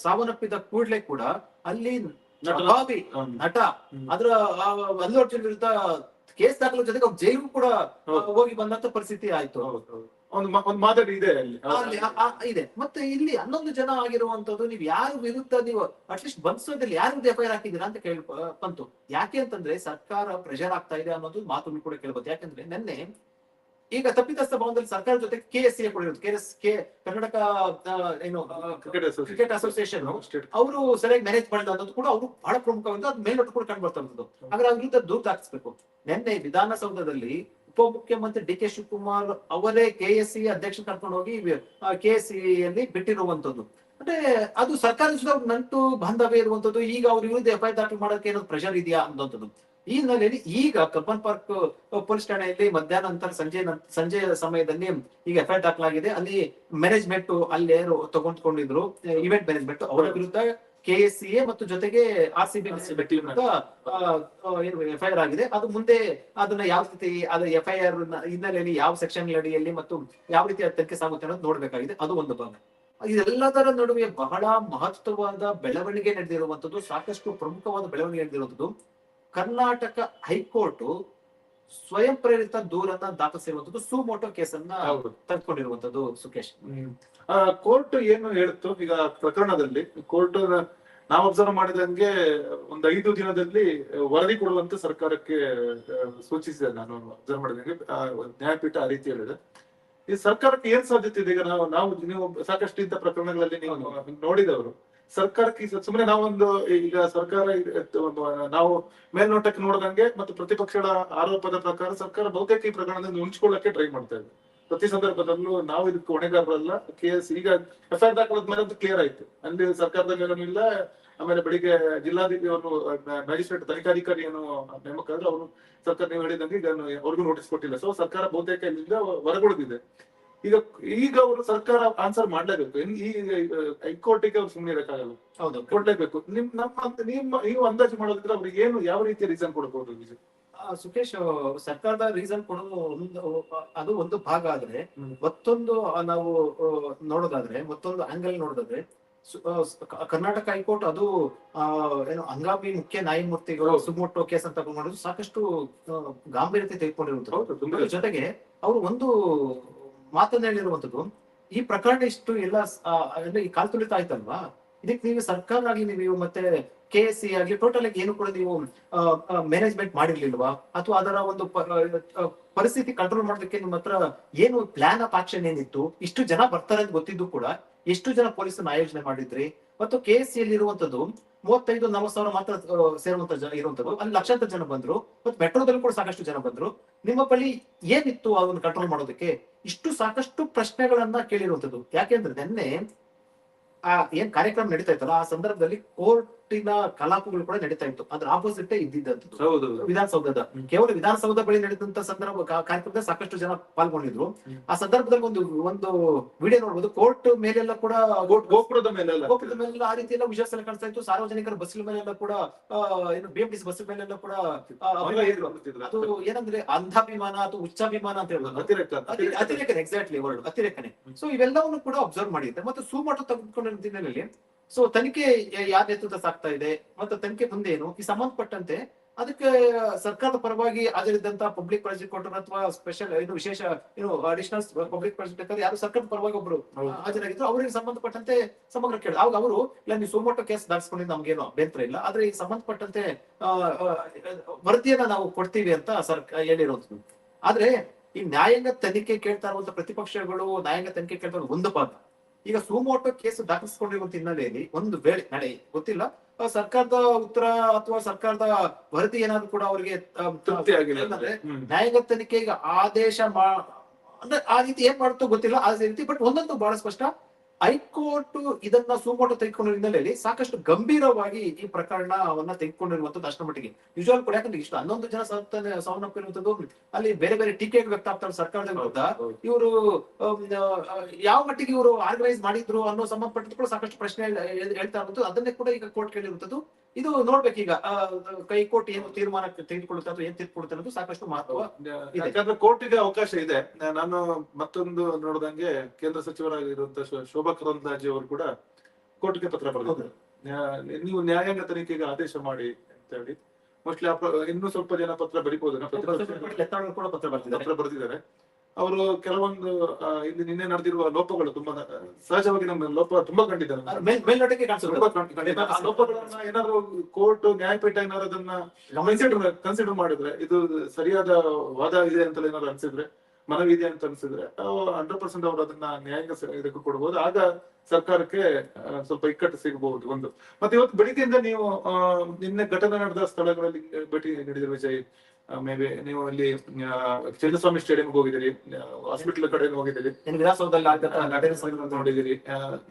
ಸಾವನ್ನಪ್ಪಿದ ಕೂಡ್ಲೆ ಕೂಡ ಅಲ್ಲಿ ನಟ. ಅದ್ರ ಅಲ್ಲು ಅರ್ಜುನ್ ವಿರುದ್ಧ ಕೇಸ್ ದಾಖಲ ಜೊತೆಗೆ ಜೈಲು ಕೂಡ ಹೋಗಿ ಬಂದಂತ ಪರಿಸ್ಥಿತಿ ಆಯ್ತು. ಒಂದು ಒಂದು ಮಾದರಿ ಇದೆ ಅಲ್ಲಿ. ಇದೆ. ಮತ್ತೆ ಇಲ್ಲಿ ಹನ್ನೊಂದು ಜನ ಆಗಿರುವಂತದ್ದು ನೀವು ಯಾರ ವಿರುದ್ಧ ನೀವು ಅಟ್ಲೀಸ್ಟ್ ಬಂಧಿಸೋದ್ರಲ್ಲಿ ಯಾರ ವಿರುದ್ಧ ಎಫ್ಐಆರ್ ಹಾಕಿದ್ದೀರಾ ಅಂತ ಕೇಳಿ ಬಂತು. ಯಾಕೆ ಅಂತಂದ್ರೆ ಸರ್ಕಾರ ಪ್ರೆಷರ್ ಆಗ್ತಾ ಇದೆ ಅನ್ನೋದು ಮಾತು ಕೂಡ ಕೇಳ್ಬೋದು. ಯಾಕಂದ್ರೆ ನಿನ್ನೆ ಈಗ ತಪ್ಪಿತಸ್ಥ ಭವನದಲ್ಲಿ ಸರ್ಕಾರ ಜೊತೆ ಕೆ ಎಸ್ ಎ ಕೂಡ ಕೆ ಎಸ್ ಕೆ ಕರ್ನಾಟಕ ಏನು ಕ್ರಿಕೆಟ್ ಅಸೋಸಿಯೇಷನ್ ಸ್ಟೇಟ್ ಅವರು ಸರಿಯಾಗಿ ಮ್ಯಾನೇಜ್ ಮಾಡಿದ್ದು ಅನ್ನೋದು ಕೂಡ ಅವರು ಬಹಳ ಪ್ರಮುಖವಾದ ಅದು ಮೇಲ್ನೋಟ ಕೂಡ ಕಂಡು ಬರ್ತಾ ಇರ್ತದ್ದು ಹಾಗಾದ್ರೆ ಅವ್ರ ವಿರುದ್ಧ ದೂರ ಹಾಕಿಸ್ಬೇಕು ನಿನ್ನೆ ವಿಧಾನಸೌಧದಲ್ಲಿ ಉಪಮುಖ್ಯಮಂತ್ರಿ ಡಿ ಕೆ ಶಿವಕುಮಾರ್ ಅವರೇ ಕೆ ಎಸ್ ಸಿ ಅಧ್ಯಕ್ಷ ಕರ್ಕೊಂಡು ಹೋಗಿ ಕೆ ಎಸ್ ಸಿ ಅಲ್ಲಿ ಬಿಟ್ಟಿರುವಂತದ್ದು ಅಂದ್ರೆ ಅದು ಸರ್ಕಾರದ ಜೊತೆ ನಂಟು ಬಾಂಧವ್ಯ ಇರುವಂತದ್ದು ಈಗ ಅವ್ರ ವಿರುದ್ಧ ಎಫ್ ಐ ದಾಖಲು ಮಾಡೋಕೆ ಏನೋ ಪ್ರೆಷರ್ ಇದೆಯಾ ಅನ್ನೋಂಥದ್ದು. ಈ ಹಿನ್ನೆಲೆಯಲ್ಲಿ ಈಗ ಕಬ್ಬನ್ ಪಾರ್ಕ್ ಪೊಲೀಸ್ ಠಾಣೆಯಲ್ಲಿ ಮಧ್ಯಾಹ್ನ ನಂತರ ಸಂಜೆ ಸಂಜೆಯ ಸಮಯದಲ್ಲಿ ಈಗ ಎಫ್ ಐ ದಾಖಲಾಗಿದೆ. ಅಲ್ಲಿ ಮ್ಯಾನೇಜ್ಮೆಂಟ್ ಅಲ್ಲಿ ಯಾರು ತಗೊಂಡ್ಕೊಂಡಿದ್ರು ಇವೆಂಟ್ ಮ್ಯಾನೇಜ್ಮೆಂಟ್ ಅವರ ವಿರುದ್ಧ ಕೆ ಎಸ್ ಸಿ ಎ ಮತ್ತು ಜೊತೆಗೆ ಆರ್ ಸಿ ಬಿ ಏನು ಎಫ್ ಐ ಆರ್ ಆಗಿದೆ. ಅದು ಮುಂದೆ ಅದನ್ನ ಯಾವ ರೀತಿ ಅದು ಎಫ್ ಐ ಆರ್ ಹಿನ್ನೆಲೆಯಲ್ಲಿ ಯಾವ ಸೆಕ್ಷನ್ ಅಡಿಯಲ್ಲಿ ಮತ್ತು ಯಾವ ರೀತಿ ತನಿಖೆ ಸಾಗುತ್ತೆ ಅನ್ನೋದು ನೋಡ್ಬೇಕಾಗಿದೆ. ಅದು ಒಂದು ಭಾಗ. ಇದೆಲ್ಲದರ ನಡುವೆ ಬಹಳ ಮಹತ್ವವಾದ ಬೆಳವಣಿಗೆ ನಡೆದಿರುವಂತದ್ದು ಸಾಕಷ್ಟು ಪ್ರಮುಖವಾದ ಬೆಳವಣಿಗೆ ನಡೆದಿರುವಂತದ್ದು ಕರ್ನಾಟಕ ಹೈಕೋರ್ಟ್ ಸ್ವಯಂ ಪ್ರೇರಿತ ದೂರನ್ನ ದಾಖಲಿಸಿರುವಂತದ್ದು ಸುಮೋಟೋ ಕೇಸನ್ನ ಅನ್ನ ತೆಗೆದುಕೊಂಡಿರುವಂತದ್ದು ಸುಖೇಶ್ ಕೋರ್ಟ್ ಏನು ಹೇಳ್ತು? ಈಗ ಪ್ರಕರಣದಲ್ಲಿ ಕೋರ್ಟ್ ನಾವು ಅಬ್ಸರ್ವ್ ಮಾಡಿದಂಗೆ ಒಂದು ಐದು ದಿನದಲ್ಲಿ ವರದಿ ಕೊಡುವಂತೆ ಸರ್ಕಾರಕ್ಕೆ ಸೂಚಿಸಿದೆ ನಾನು ಅಬ್ಸರ್ವ್ ಮಾಡಿದಂಗೆ. ನ್ಯಾಯಪೀಠ ಆ ರೀತಿ ಹೇಳಿದೆ. ಈ ಸರ್ಕಾರಕ್ಕೆ ಏನ್ ಸಾಧ್ಯತೆ ಇದೆ? ಈಗ ನಾವು ನಾವು ನೀವು ಸಾಕಷ್ಟು ಇಂಥ ಪ್ರಕರಣಗಳಲ್ಲಿ ನೀವು ನೋಡಿದವರು. ಸರ್ಕಾರಕ್ಕೆ ಸುಮ್ಮನೆ ನಾವೊಂದು ಈಗ ಸರ್ಕಾರ ನಾವು ಮೇಲ್ನೋಟಕ್ಕೆ ನೋಡಿದಂಗೆ ಮತ್ತು ಪ್ರತಿಪಕ್ಷಗಳ ಆರೋಪದ ಪ್ರಕಾರ ಸರ್ಕಾರ ಬಹುತೇಕ ಈ ಪ್ರಕರಣದಿಂದ ಉಂಚಿಕೊಳ್ಳಕ್ಕೆ ಟ್ರೈ ಮಾಡ್ತಾ ಇದೆ. ಪ್ರತಿ ಸಂದರ್ಭದಲ್ಲೂ ನಾವು ಇದಕ್ಕೆ ಹೊಣೆಗಾರರಲ್ಲ. ಕೇಸ್ ಈಗ ಎಫ್ ಐ ಆರ್ ದಾಖಲಾದ ಕ್ಲಿಯರ್ ಆಯ್ತು. ಅಲ್ಲಿ ಸರ್ಕಾರದ ಮೇಲೂ ಇಲ್ಲ. ಆಮೇಲೆ ಬೆಳಿಗ್ಗೆ ಜಿಲ್ಲಾಧಿಕಾರಿ ಅವರು ಮ್ಯಾಜಿಸ್ಟ್ರೇಟ್ ತನಿಖಾಧಿಕಾರಿ ಏನು ನೇಮಕ ಆದ್ರೆ ಅವರು ಸರ್ಕಾರ ನೀವು ಹೇಳಿದಂಗೆ ಈಗ ಅವ್ರಿಗೂ ನೋಟಿಸ್ ಕೊಟ್ಟಿಲ್ಲ. ಸೊ ಸರ್ಕಾರ ಬಹುತೇಕ ಇಲ್ಲಿಂದ ಹೊರಗುಳಿದಿದೆ. ಈಗ ಈಗ ಅವರು ಸರ್ಕಾರ ಆನ್ಸರ್ ಮಾಡ್ಲೇಬೇಕು. ಈ ಹೈಕೋರ್ಟಿಗೆ ಅವ್ರು ಸುಮ್ಮನೆ ಇರಕ್ಕಾಗಲ್ಲ. ಹೌದು. ಕೊಡ್ಲೇಬೇಕು. ನಿಮ್ ನಮ್ಮ ನಿಮ್ಮ ನೀವು ಅಂದಾಜು ಮಾಡೋದಿದ್ರೆ ಅವ್ರಿಗೆ ಏನು ಯಾವ ರೀತಿಯ ರೀಸನ್? ಆ, ಸುಖೇಶ್ ಸರ್ಕಾರದ ರೀಸನ್ ಕೊಡೋದು ಒಂದು ಅದು ಒಂದು ಭಾಗ ಆದ್ರೆ ಮತ್ತೊಂದು ನಾವು ನೋಡೋದಾದ್ರೆ ಮತ್ತೊಂದು ಆಂಗಲ್ ನೋಡೋದಾದ್ರೆ ಕರ್ನಾಟಕ ಹೈಕೋರ್ಟ್ ಅದು ಏನು ಹಂಗಾಮಿ ಮುಖ್ಯ ನ್ಯಾಯಮೂರ್ತಿಗಳು. ಸುಮೋಟೋ ಕೇಸ್ ಅಂತ ಮಾಡೋದು ಸಾಕಷ್ಟು ಗಾಂಭೀರ್ಯತೆ ತೆಗೆದುಕೊಂಡಿರುವಂತದ್ದು. ಜೊತೆಗೆ ಅವರು ಒಂದು ಮಾತನ್ನ ಹೇಳಿರುವಂತದ್ದು ಈ ಪ್ರಕರಣ ಇಷ್ಟು ಎಲ್ಲ ಅಂದ್ರೆ ಈ ಕಾಲ್ತುಳಿತ ಆಯ್ತಲ್ವಾ ಇದಕ್ಕೆ ನೀವು ಸರ್ಕಾರ ಆಗಿ ನೀವು ಮತ್ತೆ ಕೆ ಎಸ್ ಸಿ ಆಗ್ಲಿ ಟೋಟಲ್ ಆಗಿ ಏನು ಕೂಡ ನೀವು ಮ್ಯಾನೇಜ್ಮೆಂಟ್ ಮಾಡಿರ್ಲಿಲ್ವಾ? ಅಥವಾ ಅದರ ಒಂದು ಪರಿಸ್ಥಿತಿ ಕಂಟ್ರೋಲ್ ಮಾಡೋದಕ್ಕೆ ನಿಮ್ಮ ಹತ್ರ ಏನು ಪ್ಲಾನ್ ಆಫ್ ಆಕ್ಷನ್ ಏನಿತ್ತು? ಇಷ್ಟು ಜನ ಬರ್ತಾರೆ ಅಂತ ಗೊತ್ತಿದ್ದು ಕೂಡ, ಎಷ್ಟು ಜನ ಪೊಲೀಸನ್ನ ಆಯೋಜನೆ ಮಾಡಿದ್ರಿ? ಮತ್ತು ಕೆ ಎಸ್ ಸಿ ಅಲ್ಲಿ ಇರುವಂತದ್ದು ಮೂವತ್ತೈದು, ನಲವತ್ತು ಸಾವಿರ ಮಾತ್ರ ಸೇರುವಂತ ಜನ ಇರುವಂತದ್ದು. ಅಲ್ಲಿ ಲಕ್ಷಾಂತರ ಜನ ಬಂದ್ರು, ಮತ್ತೆ ಮೆಟ್ರೋದಲ್ಲಿ ಕೂಡ ಸಾಕಷ್ಟು ಜನ ಬಂದ್ರು. ನಿಮ್ಮ ಬಳಿ ಏನಿತ್ತು ಅದನ್ನು ಕಂಟ್ರೋಲ್ ಮಾಡೋದಕ್ಕೆ? ಇಷ್ಟು ಸಾಕಷ್ಟು ಪ್ರಶ್ನೆಗಳನ್ನ ಕೇಳಿರುವಂತದ್ದು. ಯಾಕೆಂದ್ರೆ ನಿನ್ನೆ, ಆ, ಏನ್ ಕಾರ್ಯಕ್ರಮ ನಡೀತಾ ಇತ್ತಲ್ಲ, ಆ ಸಂದರ್ಭದಲ್ಲಿ ಕೋರ್ಟಿನ ಕಲಾಪಗಳು ಕೂಡ ನಡೀತಾ ಇತ್ತು. ಅದ್ರ ಆಪೋಸಿಟ್ ಇದ್ದಿದ್ದಂಥದ್ದು. ಹೌದು ವಿಧಾನಸೌಧದ. ಕೇವಲ ವಿಧಾನಸೌಧ ಬಳಿ ನಡೆದಂತ ಸಂದರ್ಭ ಕಾರ್ಯಕ್ರಮದ ಕಾರ್ಯಕ್ರಮದಲ್ಲಿ ಸಾಕಷ್ಟು ಜನ ಪಾಲ್ಗೊಂಡಿದ್ರು. ಆ ಸಂದರ್ಭದಲ್ಲಿ ಒಂದು ಒಂದು ವಿಡಿಯೋ ನೋಡ್ಬೋದು. ಕೋರ್ಟ್ ಮೇಲೆಲ್ಲ ಕೂಡ ಗೋಪುರದ ಮೇಲೆ ಗೋಪುರದ ಮೇಲೆಲ್ಲ ಆ ರೀತಿ ಎಲ್ಲ ವಿಶ್ವಾಸ ಕಾಣಿಸ್ತಾ ಇತ್ತು. ಸಾರ್ವಜನಿಕರ ಬಸ್ ಮೇಲೆಲ್ಲ ಕೂಡ ಏನು ಬಿಎಂಟಿಸಿ ಬಸ್ ಮೇಲೆಲ್ಲ ಕೂಡ? ಅದು ಏನಂದ್ರೆ ಅಂಧಾಭಿಮಾನ ಅಥವಾ ಉಚ್ಚಾಭಿಮಾನ ಅಂತ ಹೇಳ್ಬೋದು. ಅತಿರೇಕ ಅತಿ- ಅತಿರೇಕನೆ ಎಕ್ಸಾಕ್ಟ್ಲಿ ವರ್ಡ್ ಅತಿರೇಕನೆ. ಸೊ ಇವೆಲ್ಲವನ್ನು ಕೂಡ ಅಬ್ಸರ್ವ್ ಮಾಡಿದ್ದೆ. ಮತ್ತೆ ಸುಮೋಟೋ ತೆಗೆದುಕೊಂಡಿರೋ ಹಿನ್ನೆಲೆಯಲ್ಲಿ ಸೊ ತನಿಖೆ ಯಾವ ಯಾರ ನೇತೃತ್ವ ಸಾಕ್ತಾ ಇದೆ ಮತ್ತೆ ತನಿಖೆ ಮುಂದೆ ಏನು? ಈ ಸಂಬಂಧಪಟ್ಟಂತೆ ಅದಕ್ಕೆ ಸರ್ಕಾರದ ಪರವಾಗಿ ಹಾಜರಿದ್ದಂತ ಪಬ್ಲಿಕ್ ಪ್ರಾಸಿಕ್ಯೂಟರ್ ಅಥವಾ ಸ್ಪೆಷಲ್ ಏನು ವಿಶೇಷ ಏನು ಅಡಿಷನಲ್ ಪಬ್ಲಿಕ್ ಪ್ರಾಸಿಕ್ಯೂಟರ್ ಯಾರು ಸರ್ಕಾರದ ಪರವಾಗಿ ಒಬ್ರು. ಹಾಜರಾಗಿದ್ರು. ಅವರಿಗೆ ಸಂಬಂಧಪಟ್ಟಂತೆ ಸಮಗ್ರ ಕೇಳಿದ್ರು ಅವಾಗ ಅವರು ಇಲ್ಲ ನೀವು ಸೋಮೋಟೋ ಕೇಸ್ ದಾಟಿಸ್ಕೊಂಡಿದ್ದು ನಮ್ಗೇನು ಅಭ್ಯಂತರ ಇಲ್ಲ. ಆದ್ರೆ ಈ ಸಂಬಂಧಪಟ್ಟಂತೆ ವರದಿಯನ್ನ ನಾವು ಕೊಡ್ತೀವಿ ಅಂತ ಸರ್ಕಾರ ಹೇಳಿರೋದು. ಆದ್ರೆ ಈ ನ್ಯಾಯಾಂಗ ತನಿಖೆ ಕೇಳ್ತಾ ಇರುವಂತ ಪ್ರತಿಪಕ್ಷಗಳು ನ್ಯಾಯಾಂಗ ತನಿಖೆ ಕೇಳ್ತಾ ಒಂದು ಭಾಗ ಈಗ ಸುಮೋಟೋ ಕೇಸ್ ದಾಖಲಿಸಿಕೊಂಡಿರುವಂತ ಹಿನ್ನೆಲೆಯಲ್ಲಿ ಒಂದು ವೇಳೆ ನಡೆ ಗೊತ್ತಿಲ್ಲ. ಸರ್ಕಾರದ ಉತ್ತರ ಅಥವಾ ಸರ್ಕಾರದ ವರದಿ ಏನಾದ್ರು ಕೂಡ ಅವರಿಗೆ ನ್ಯಾಯಾಂಗ ತನಿಖೆಗೆ ಆದೇಶ ಮಾ ಅಂದ್ರೆ ಆ ರೀತಿ ಏನ್ ಮಾಡುತ್ತೋ ಗೊತ್ತಿಲ್ಲ ಆ ರೀತಿ ಬಟ್ ಒಂದಂತೂ ಬಹಳ ಸ್ಪಷ್ಟ. ಹೈಕೋರ್ಟ್ ಇದನ್ನ ಸುಮೋಟ ತೆಗೆದುಕೊಂಡಿರೋ ಹಿನ್ನೆಲೆಯಲ್ಲಿ ಸಾಕಷ್ಟು ಗಂಭೀರವಾಗಿ ಈ ಪ್ರಕರಣವನ್ನ ತೆಗೆದುಕೊಂಡಿರುವಂತದ್ದು ಅಷ್ಟರ ಮಟ್ಟಿಗೆ. ಯೂಶುವಲ್ ಕೂಡ ಯಾಕಂದ್ರೆ ಇಷ್ಟು ಹನ್ನೊಂದು ಜನ ಸಾವನ್ನ ಸಾವನ್ನಪ್ಪಿರುವಂತದ್ದು ಅಲ್ಲಿ ಬೇರೆ ಬೇರೆ ಟೀಕೆಗಳು ವ್ಯಕ್ತ ಆಗ್ತಾರೆ ಸರ್ಕಾರದ ವಿರುದ್ಧ ಇವರು ಯಾವ ಮಟ್ಟಿಗೆ ಇವರು ಆರ್ಗನೈಸ್ ಮಾಡಿದ್ರು ಅನ್ನೋ ಸಂಬಂಧಪಟ್ಟದ್ದು ಕೂಡ ಸಾಕಷ್ಟು ಪ್ರಶ್ನೆ ಹೇಳ್- ಹೇಳ್- ಹೇಳ್ತಾ ಇರುವಂತದ್ದು ಅದನ್ನೇ ಕೂಡ ಈಗ ಕೋರ್ಟ್ ಕೇಳಿರುವಂತದ್ದು ಇದು ನೋಡ್ಬೇಕೀಗ ಈಗ ಕೈಕೋರ್ಟ್ ಏನು ತೀರ್ಮಾನ ತೆಗೆದುಕೊಳ್ಳುತ್ತೆ ಅಥವಾ ಏನ್ ತೆಗೆದುಕೊಳ್ಳುತ್ತೆ ಅನ್ನೋದು ಸಾಕಷ್ಟು ಮಹತ್ವ. ಯಾಕಂದ್ರೆ ಕೋರ್ಟಿಗೆ ಅವಕಾಶ ಇದೆ. ನಾನು ಮತ್ತೊಂದು ನೋಡಿದಂಗೆ ಕೇಂದ್ರ ಸಚಿವರಾಗಿರುವಂತ ಶೋಭಾ ಕರಂದ್ಲಾಜೆ ಅವರು ಕೂಡ ಕೋರ್ಟ್ಗೆ ಪತ್ರ ಬರೆದಿದ್ದಾರೆ. ನೀವು ನ್ಯಾಯಾಂಗ ತನಿಖೆಗೆ ಆದೇಶ ಮಾಡಿ ಅಂತ ಹೇಳಿ ಮೋಸ್ಟ್ಲಿ ಇನ್ನೂ ಸ್ವಲ್ಪ ಜನ ಪತ್ರ ಬರಿಬಹುದು. ಪತ್ರ ಬರೆದಿದ್ದಾರೆ. ಅವರು ಕೆಲವೊಂದು ಇಲ್ಲಿ ನಿನ್ನೆ ನಡೆದಿರುವ ಲೋಪಗಳು ತುಂಬಾ ಸಹಜವಾಗಿ ನಮ್ಮ ಲೋಪ ತುಂಬಾ ಕಂಡಿದ್ದಾರೆ. ಲೋಪಗಳನ್ನ ಏನಾದ್ರು ಕೋರ್ಟ್ ನ್ಯಾಯಪೀಠ ಏನಾದ್ರು ಅದನ್ನ ಕನ್ಸಿಡರ್ ಕನ್ಸಿಡರ್ ಮಾಡಿದ್ರೆ ಇದು ಸರಿಯಾದ ವಾದ ಇದೆ ಅಂತ ಏನಾದ್ರು ಅನ್ಸಿದ್ರೆ ಮನವಿ ಇದೆ ಅಂತ ಅನ್ಸಿದ್ರೆ ಹಂಡ್ರೆಡ್ ಪರ್ಸೆಂಟ್ ಅವರು ಅದನ್ನ ನ್ಯಾಯಾಂಗ ಇದಕ್ಕೆ ಕೊಡಬಹುದು ಆಗ ಸರ್ಕಾರಕ್ಕೆ ಸ್ವಲ್ಪ ಇಕ್ಕಟ್ಟು ಸಿಗಬಹುದು ಒಂದು. ಮತ್ತೆ ಇವತ್ತು ಬೆಳಿಗ್ಗೆಯಿಂದ ನೀವು ಆ, ನಿನ್ನೆ ಘಟನೆ ನಡೆದ ಸ್ಥಳಗಳಲ್ಲಿ ಭೇಟಿ ನೀಡಿದ್ರೆ ವಿಜಯ್. ಬಿ ನೀವು ಅಲ್ಲಿ ಚಿನ್ನಸ್ವಾಮಿ ಸ್ಟೇಡಿಯಂಗೆ ಹೋಗಿದ್ದೀರಿ ಹಾಸ್ಪಿಟಲ್ ಕಡೆ ಹೋಗಿದ್ದೀರಿ ನೋಡಿದಿರಿ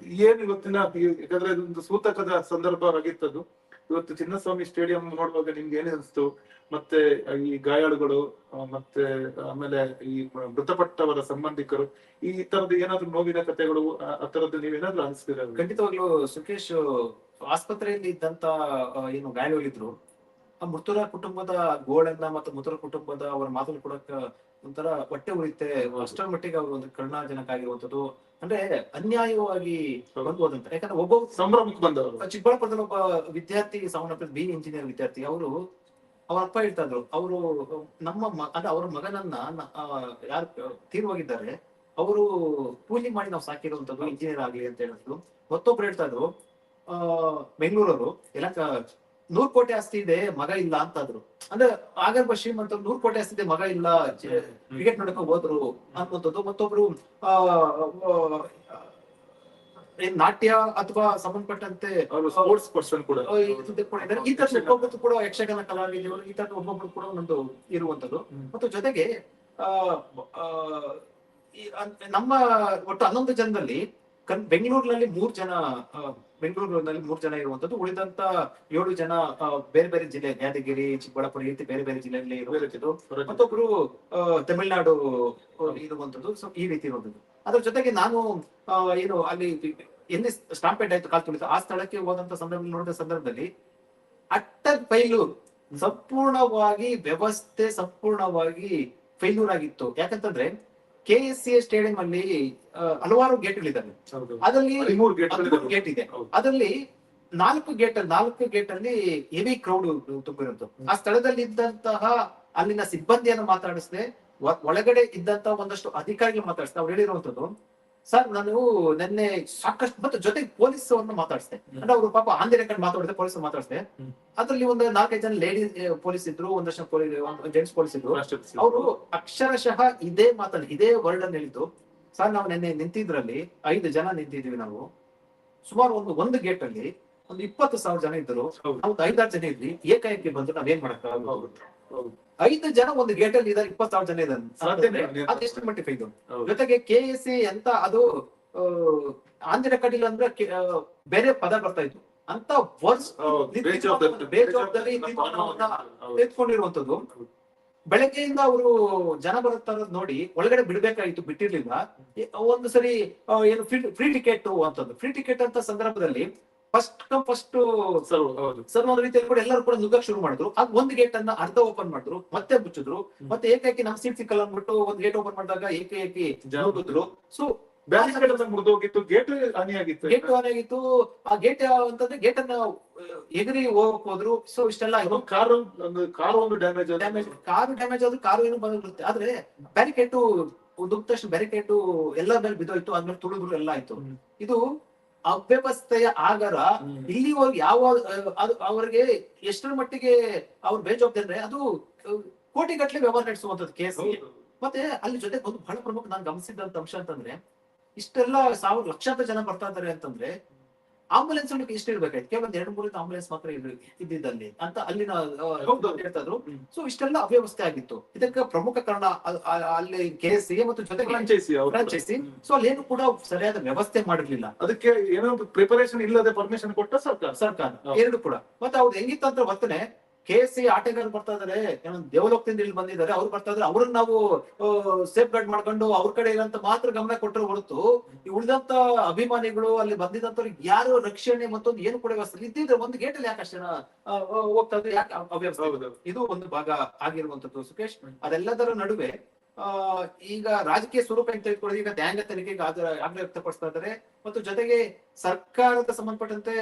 ಏನ್ ಇವತ್ತಿನ ಯಾಕಂದ್ರೆ ಇದೊಂದು ಸೂತಕದ ಸಂದರ್ಭ ಆಗಿತ್ತದು ಇವತ್ತು ಚಿನ್ನಸ್ವಾಮಿ ಸ್ಟೇಡಿಯಂ ನೋಡುವಾಗ ನಿಮ್ಗೆ ಏನ್ ಅನಿಸ್ತು? ಮತ್ತೆ ಈ ಗಾಯಾಳುಗಳು ಮತ್ತೆ, ಆಮೇಲೆ ಈ ಮೃತಪಟ್ಟವರ ಸಂಬಂಧಿಕರು, ಈ ತರದ ಏನಾದ್ರು ನೋವಿನ ಕಥೆಗಳು, ಆ- ತರದ್ದು ನೀವೇನಾದ್ರೂ ಅನಿಸ್ತೀರ? ಖಂಡಿತವಾಗ್ಲೂ ಸುಖೇಶ್, ಆಸ್ಪತ್ರೆಯಲ್ಲಿ ಇದ್ದಂತ ಏನು ಗಾಯಗಳಿದ್ರು ಮೃತರ ಕುಟುಂಬದ ಗೋಳನ್ನ ಮತ್ತು ಮೃತರ ಕುಟುಂಬದ ಅವರ ಮಾತನ್ನು ಕೂಡ ಒಂಥರ ಹೊಟ್ಟೆ ಉರಿತೆ ಅಷ್ಟರ ಮಟ್ಟಿಗೆ ಅವರು ಒಂದು ಕರುಣಾಜನಕ ಆಗಿರುವಂತದ್ದು ಅಂದ್ರೆ ಅನ್ಯಾಯವಾಗಿ ಹೌದು. ಬಂದು ಹೋದಂತ ಯಾಕಂದ್ರೆ ಒಬ್ಬ ಸಂಭ್ರಮಕ್ಕೆ ಬಂದವರು. ಚಿಕ್ಕಬಳ್ಳಾಪುರದಲ್ಲಿ ಒಬ್ಬ ವಿದ್ಯಾರ್ಥಿ ಸಾವನ್ನಪ್ಪಿದ ಬಿ ಇಂಜಿನಿಯರ್ ವಿದ್ಯಾರ್ಥಿ ಅವರು ಅವ್ರ ಅಪ್ಪ ಹೇಳ್ತಾ ಇದ್ರು. ಅವರು ನಮ್ಮ ಅಂದ್ರೆ ಅವ್ರ ಮಗನನ್ನ ಯಾರು ತೀರ್ವಾಗಿದ್ದಾರೆ ಅವರು ಕೂಲಿ ಮಾಡಿ ನಾವು ಸಾಕಿರುವಂತದ್ದು ಇಂಜಿನಿಯರ್ ಆಗ್ಲಿ ಅಂತ ಹೇಳಿದ್ರು. ಮತ್ತೊಬ್ರು ಹೇಳ್ತಾ ಇದ್ರು ಆ ಬೆಂಗಳೂರವರು ಎಲ್ಲ ನೂರ್ ಕೋಟಿ ಆಸ್ತಿ ಇದೆ ಮಗ ಇಲ್ಲ ಅಂತ ಅಂದ್ರು ಅಂದ್ರೆ ಆಗರ್ಭ ಶ್ರೀಮಂತ ನೂರ್ ಕೋಟಿ ಆಸ್ತಿ ಇದೆ ಮಗ ಇಲ್ಲ ಕ್ರಿಕೆಟ್ ನೋಡಕ್ಕೆ ಹೋದ್ರು ಅನ್ನುವಂಥದ್ದು ಮತ್ತೊಬ್ರು ಆ, ನಾಟ್ಯ ಅಥವಾ ಸಂಬಂಧಪಟ್ಟಂತೆ ಸ್ಪೋರ್ಟ್ಸ್ ಪರ್ಸನ್ ಕೂಡ. ಈ ತರ ಒಬ್ಬೊಬ್ಬರು ಕೂಡ ಯಕ್ಷಗಾನ ಕಲಾವಿದರು ಈ ತರ ಒಬ್ಬೊಬ್ರು ಕೂಡ ಒಂದು ಇರುವಂತದ್ದು ಮತ್ತು ಜೊತೆಗೆ ಆ, ನಮ್ಮ ಒಟ್ಟು ಹನ್ನೊಂದು ಜನದಲ್ಲಿ ಬೆಂಗಳೂರಿನಲ್ಲಿ ಮೂರ್ ಜನ ಬೆಂಗಳೂರಿನಲ್ಲಿ ಮೂರ್ ಜನ ಇರುವಂತದ್ದು. ಉಳಿದಂತ ಏಳು ಜನ ಬೇರೆ ಬೇರೆ ಜಿಲ್ಲೆ ಯಾದಗಿರಿ ಚಿಕ್ಕಬಳ್ಳಾಪುರ ಈ ರೀತಿ ಬೇರೆ ಬೇರೆ ಜಿಲ್ಲೆಯಲ್ಲಿ ಇರುವಂತದ್ದು. ಮತ್ತೊಬ್ರು ತಮಿಳುನಾಡು ಇರುವಂತದ್ದು. ಸೊ ಈ ರೀತಿ ಇರುವಂತದ್ದು. ಅದ್ರ ಜೊತೆಗೆ ನಾನು ಏನು ಅಲ್ಲಿ ಎಲ್ಲಿ ಸ್ಟಾಂಪೇಟ್ ಆಯ್ತು ಕಾಲ್ ತುಳಿತು ಆ ಸ್ಥಳಕ್ಕೆ ಹೋದಂತ ಸಂದರ್ಭದಲ್ಲಿ ನೋಡಿದ ಸಂದರ್ಭದಲ್ಲಿ ಅಟ್ಟ ಫೈಲೂರ್ ಸಂಪೂರ್ಣವಾಗಿ ವ್ಯವಸ್ಥೆ ಸಂಪೂರ್ಣವಾಗಿ ಫೈಲೂರ್ ಆಗಿತ್ತು ಯಾಕಂತಂದ್ರೆ ಕೆ ಎಸ್ ಸಿ ಸ್ಟೇಡಿಯಂ ಅಲ್ಲಿ ಹಲವಾರು ಗೇಟ್ಗಳಿದ್ದಾವೆ. ಅದರಲ್ಲಿ. ಗೇಟ್ ಇದೆ. ಅದರಲ್ಲಿ ನಾಲ್ಕು ಗೇಟ್ ನಾಲ್ಕು ಗೇಟ್ ಅಲ್ಲಿ ಹೆವಿ ಕ್ರೌಡ್ ತುಂಬಿರುತ್ತೆ ಆ ಸ್ಥಳದಲ್ಲಿ ಇದ್ದಂತಹ ಅಲ್ಲಿನ ಸಿಬ್ಬಂದಿಯನ್ನು ಮಾತಾಡಿಸದೆ ಒಳಗಡೆ ಇದ್ದಂತ ಒಂದಷ್ಟು ಅಧಿಕಾರಿಗಳು ಮಾತಾಡಿಸ್ತಾ ಅವ್ರು ಹೇಳಿರುವಂತದ್ದು ಸರ್ ನಾನು ನಿನ್ನೆ ಸಾಕಷ್ಟು ಮತ್ತೆ ಜೊತೆಗೆ ಪೊಲೀಸ್ ಅವ್ರನ್ನ ಮಾತಾಡಿಸ್ದೆ ಅಂದ್ರೆ ಅವರು ಪಾಪ ಆಂಧ್ರ ರೆಕಾರ್ಡ್ ಮಾತಾಡಿದೆ ಪೊಲೀಸ್ ಮಾತಾಡಿಸ್ದೆ. ಅದ್ರಲ್ಲಿ ಒಂದು ನಾಲ್ಕೈದು ಜನ ಲೇಡೀಸ್ ಪೊಲೀಸ್ ಇದ್ರು ಒಂದಷ್ಟು ಪೊಲೀಸ್ ಜೆಂಟ್ಸ್ ಪೊಲೀಸ್ ಇದ್ರು. ಅವರು ಅಕ್ಷರಶಃ ಇದೇ ಮಾತನ್ನ ಇದೇ ವರ್ಡ್ ಅನ್ನು ಹೇಳಿದ್ದು. ಸರ್ ನಾವು ನಿನ್ನೆ ನಿಂತಿದ್ರಲ್ಲಿ ಐದು ಜನ ನಿಂತಿದ್ದೀವಿ ನಾವು. ಸುಮಾರು ಒಂದು ಒಂದು ಗೇಟ್ ಅಲ್ಲಿ ಒಂದು ಇಪ್ಪತ್ತು ಸಾವಿರ ಜನ ಇದ್ದರು. ಹೌದು. ನಾವು ಒಂದು ಐದಾರು ಜನ ಇದ್ವಿ. ಏಕಾಏಕಿ ಬಂದು ನಾವೇನ್ ಮಾಡಕ್ ಹೌದು. ಹೌದು. ಐದು ಜನ ಒಂದು ಗೇಟ್ ಅಲ್ಲಿ ಇದ್ದಾರೆ ಇಪ್ಪತ್ತು ಸಾವಿರ ಜನ ಇದ್ದಾರೆ. ಅದು ಎಷ್ಟು ಮಟ್ಟಿಗೆ ಇದು ಜೊತೆಗೆ ಕೆ ಎಸ್ ಸಿ ಎಂತ ಅದು ಆಂಧ್ರ ಕಡಿಲ ಅಂದ್ರೆ ಬೇರೆ ಪದ ಬರ್ತಾ ಇತ್ತು. ಅಂತ ವರ್ಸ್. ಬೇಜವಾಬ್ದಾರಿ-. ತೆಗೆದುಕೊಂಡಿರುವಂತದ್ದು ಬೆಳಗ್ಗೆಯಿಂದ ಅವರು ಜನ ಬರುತ್ತಾ ನೋಡಿ ಒಳಗಡೆ ಬಿಡ್ಬೇಕಾಯ್ತು ಬಿಟ್ಟಿರ್ಲಿಲ್ಲ. ಒಂದು ಸರಿ ಏನು ಫ್ರೀ ಟಿಕೆಟ್ ಅಂತದ್ದು ಫ್ರೀ ಟಿಕೆಟ್ ಅಂತ ಸಂದರ್ಭದಲ್ಲಿ ಫಸ್ಟ್ ಕಮ್ ಫಸ್ಟ್ ಸರ್, ಹೌದು. ಸರ್ ಒಂದು ರೀತಿಯಲ್ಲಿ ಕೂಡ ಎಲ್ಲರೂ ಕೂಡ ನುಗ್ಗಕ್ ಶುರು ಮಾಡಿದ್ರು. ಅದ್ ಒಂದ್ ಗೇಟ್ ಅನ್ನ ಅರ್ಧ ಓಪನ್ ಮಾಡಿದ್ರು. ಮತ್ತೆ ಮುಚ್ಚಿದ್ರು. ಮತ್ತೆ ಏಕಾಏಕಿ ನಮ್ ಸೀಟ್ ಸಿಕ್ಕಲ್ಲ ಅಂದ್ಬಿಟ್ಟು ಒಂದ್ ಗೇಟ್ ಓಪನ್ ಮಾಡಿದಾಗ ಏಕಾಏಕಿ ಜನ ನುಗ್ಗಿದ್ರು ಸೊ ಮುರಿದೋಗಿತ್ತು. ಗೇಟ್ ಹಾನಿಯಾಗಿತ್ತು ಗೇಟ್ ಹಾನಿ ಆಗಿತ್ತು. ಆ ಗೇಟ್ ಅಂತಂದ್ರೆ ಗೇಟ್ ಅನ್ನ ಎಗರಿ ಹೋಗಕ್ ಹೋದ್ರು. ಸೊ ಇಷ್ಟೆಲ್ಲ ಕಾರ್ ಒಂದು ಕಾರ್ ಒಂದು ಡ್ಯಾಮೇಜ್ ಡ್ಯಾಮೇಜ್ ಕಾರ್ ಡ್ಯಾಮೇಜ್ ಆದ್ರೂ ಕಾರು ಏನು ಬಂದಿರುತ್ತೆ ಆದ್ರೆ ಬ್ಯಾರಿಕೇಟು ಒಂದು ತಕ್ಷಣ ಬ್ಯಾರಿಕೇಟು ಎಲ್ಲ ಮೇಲೆ ಬಿದ್ದೋಯ್ತು. ಆದ್ಮೇಲೆ ತುಳಿದ್ರು ಎಲ್ಲ ಆಯ್ತು. ಇದು ಅವ್ಯವಸ್ಥೆಯ ಆಗರ ಇಲ್ಲಿ ಯಾವ ಅದು ಅವರಿಗೆ ಎಷ್ಟರ ಮಟ್ಟಿಗೆ ಅವ್ರು ಬೇಜವಾಬ್ದಾರಿ ಅದು ಕೋಟಿ ಗಟ್ಟಲೆ ವ್ಯವಹಾರ ನಡೆಸುವಂತದ್ದು ಕೇಸ್ ಮತ್ತೆ ಅಲ್ಲಿ ಜೊತೆ ಒಂದು ಬಹಳ ಪ್ರಮುಖ ನಾನು ಗಮನಿಸಿದಂತ ಅಂಶ ಅಂತಂದ್ರೆ ಇಷ್ಟೆಲ್ಲ ಸಾವಿರ ಲಕ್ಷಾಂತರ ಜನ ಬರ್ತಾ ಇದ್ದಾರೆ ಅಂತಂದ್ರೆ ಆಂಬುಲೆನ್ಸ್ ಇಷ್ಟ ಇರ್ಬೇಕಾಯ್ತು ಕೇವಲ ಎರಡು ಮೂರು ಆಂಬುಲೆನ್ಸ್ ಮಾತ್ರ ಇದ್ದಿದ್ದಲ್ಲಿ. ಅಂತ ಅಲ್ಲಿನ ಹೇಳ್ತಾದ್ರು ಹೌದು. ಹೇಳ್ತಾ ಇದ್ರು ಸೊ ಇಷ್ಟೆಲ್ಲ ಅವ್ಯವಸ್ಥೆ ಆಗಿತ್ತು. ಇದಕ್ಕೆ ಪ್ರಮುಖ ಕಾರಣ ಅಲ್ಲಿ ಕೆ ಎಸ್ ಸಿ ಮತ್ತು ಜೊತೆ ಫ್ರಾಂಚೈಸಿ. ಸೊ ಅಲ್ಲೇನು ಕೂಡ ಸರಿಯಾದ ವ್ಯವಸ್ಥೆ ಮಾಡಿರ್ಲಿಲ್ಲ. ಅದಕ್ಕೆ ಏನೋ ಪ್ರಿಪರೇಷನ್ ಇಲ್ಲದೆ ಪರ್ಮಿಷನ್ ಕೊಟ್ಟ ಸರ್ಕಾರ. ಸರ್ಕಾರ. ಎರಡು ಕೂಡ. ಮತ್ತೆ ಅವ್ರು ಹೆಂಗಿತ್ತು ಅಂತ ವರ್ತನೆ ಕೆ ಎಸ್ ಸಿ ಆಟಗಾರರು ಬರ್ತಾ ಇದಾರೆ ದೇವಲೋಕದಿಂದ ಇಲ್ಲಿ ಬಂದಿದ್ದಾರೆ ಅವ್ರು ಬರ್ತಾ ಇದ್ರೆ ಅವ್ರನ್ನ ನಾವು ಸೇಫ್ ಗಾರ್ಡ್ ಮಾಡ್ಕೊಂಡು ಅವ್ರ ಕಡೆ ಇರೋಂತ ಮಾತ್ರ ಗಮನ ಕೊಟ್ಟರು ಹೊರತು ಈ ಉಳಿದಂತ ಅಭಿಮಾನಿಗಳು ಅಲ್ಲಿ ಬಂದಿದಂತವ್ರಿಗೆ ಯಾರು ರಕ್ಷಣೆ ಮತ್ತೊಂದು ಏನು ಕೂಡ ವ್ಯವಸ್ಥೆ ಇದ್ದಿದ್ರೆ ಒಂದು ಗೇಟ್ ಅಲ್ಲಿ ಯಾಕೆ ಜನ ಹೋಗ್ತಾ ಇದ್ರೆ? ಯಾಕೆ ಅವ್- ಅವ್ಯವಸ್ಥೆ? ಇದು ಒಂದು ಭಾಗ ಆಗಿರುವಂತದ್ದು ಸುಖೇಶ್ ಅದೆಲ್ಲದರ ನಡುವೆ ಈಗ ರಾಜಕೀಯ ಸ್ವರೂಪ ಅಂತ ತೆಗೆದುಕೊಳ್ಳಿ ಈಗ ನ್ಯಾಯಾಂಗ ತನಿಖೆಗೆ ಆಗ್ರಹ ವ್ಯಕ್ತಪಡಿಸ್ತಾ ಇದ್ದಾರೆ. ಮತ್ತು ಜೊತೆಗೆ ಸರ್ಕಾರದ ಸಂಬಂಧಪಟ್ಟಂತೆ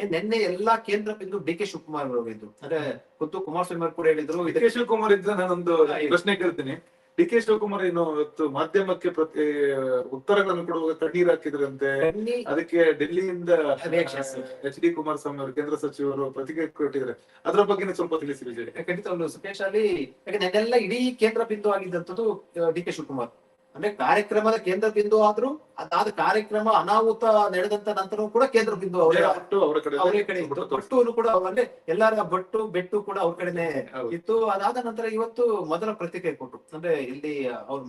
ಏನ್ ನಿನ್ನೆ ಎಲ್ಲಾ ಕೇಂದ್ರ ಬಿಂದು ಡಿ ಕೆ ಶಿವಕುಮಾರ್ ಅವರು ಇದ್ದು ಅಂದ್ರೆ ಖುದ್ದು ಕುಮಾರಸ್ವಾಮಿ ಅವರು ಕೂಡ ಹೇಳಿದ್ರು. ಡಿ ಕೆ ಶಿವಕುಮಾರ್ ಇದ್ರೆ ನಾನೊಂದು ಪ್ರಶ್ನೆ ಕೇಳ್ತೀನಿ. ಡಿ ಕೆ ಶಿವಕುಮಾರ್ ಏನು ಇವತ್ತು ಮಾಧ್ಯಮಕ್ಕೆ ಪ್ರತಿ ಉತ್ತರಗಳನ್ನು ಕೊಡುವಾಗ ಕಣ್ಣೀರ್ ಹಾಕಿದ್ರಂತೆ. ಅದಕ್ಕೆ ಡೆಲ್ಲಿಯಿಂದ. ಎಚ್ ಡಿ ಕುಮಾರಸ್ವಾಮಿ ಅವರು ಕೇಂದ್ರ ಸಚಿವರು ಪ್ರತಿಕ್ರಿಯೆ ಕೊಟ್ಟಿದ್ದಾರೆ. ಅದ್ರ ಬಗ್ಗೆ ಸ್ವಲ್ಪ ತಿಳಿಸಿ ವಿಜಯ್. ಒಂದು ಸುಖೇಶ್ ಅಲ್ಲಿ ಯಾಕಂದ್ರೆ ಇಡೀ ಕೇಂದ್ರ ಬಿಂದು ಆಗಿದ್ದಂಥದ್ದು ಡಿ ಕೆ ಶಿವಕುಮಾರ್. ಅಂದ್ರೆ ಕಾರ್ಯಕ್ರಮದ ಕೇಂದ್ರ ಬಿಂದು ಆದ್ರೂ ಅದಾದ ಕಾರ್ಯಕ್ರಮ ಅನಾಹುತ ನಡೆದಂತ ನಂತರ ಕೂಡ ಕೇಂದ್ರ ಬಿಂದು ಅವರೇ ಕಡೆ ಇತ್ತು ಬಟ್ಟು ಕೂಡ ಅವ್ರು ಅಂದ್ರೆ ಎಲ್ಲರ ಬಟ್ಟು ಬೆಟ್ಟು ಕೂಡ ಅವ್ರ ಕಡೆನೆ ಇತ್ತು. ಅದಾದ ನಂತರ ಇವತ್ತು ಮೊದಲ ಪ್ರತಿಕ್ರಿಯೆ ಕೊಟ್ಟರು. ಅಂದ್ರೆ ಇಲ್ಲಿ ಅವ್ರ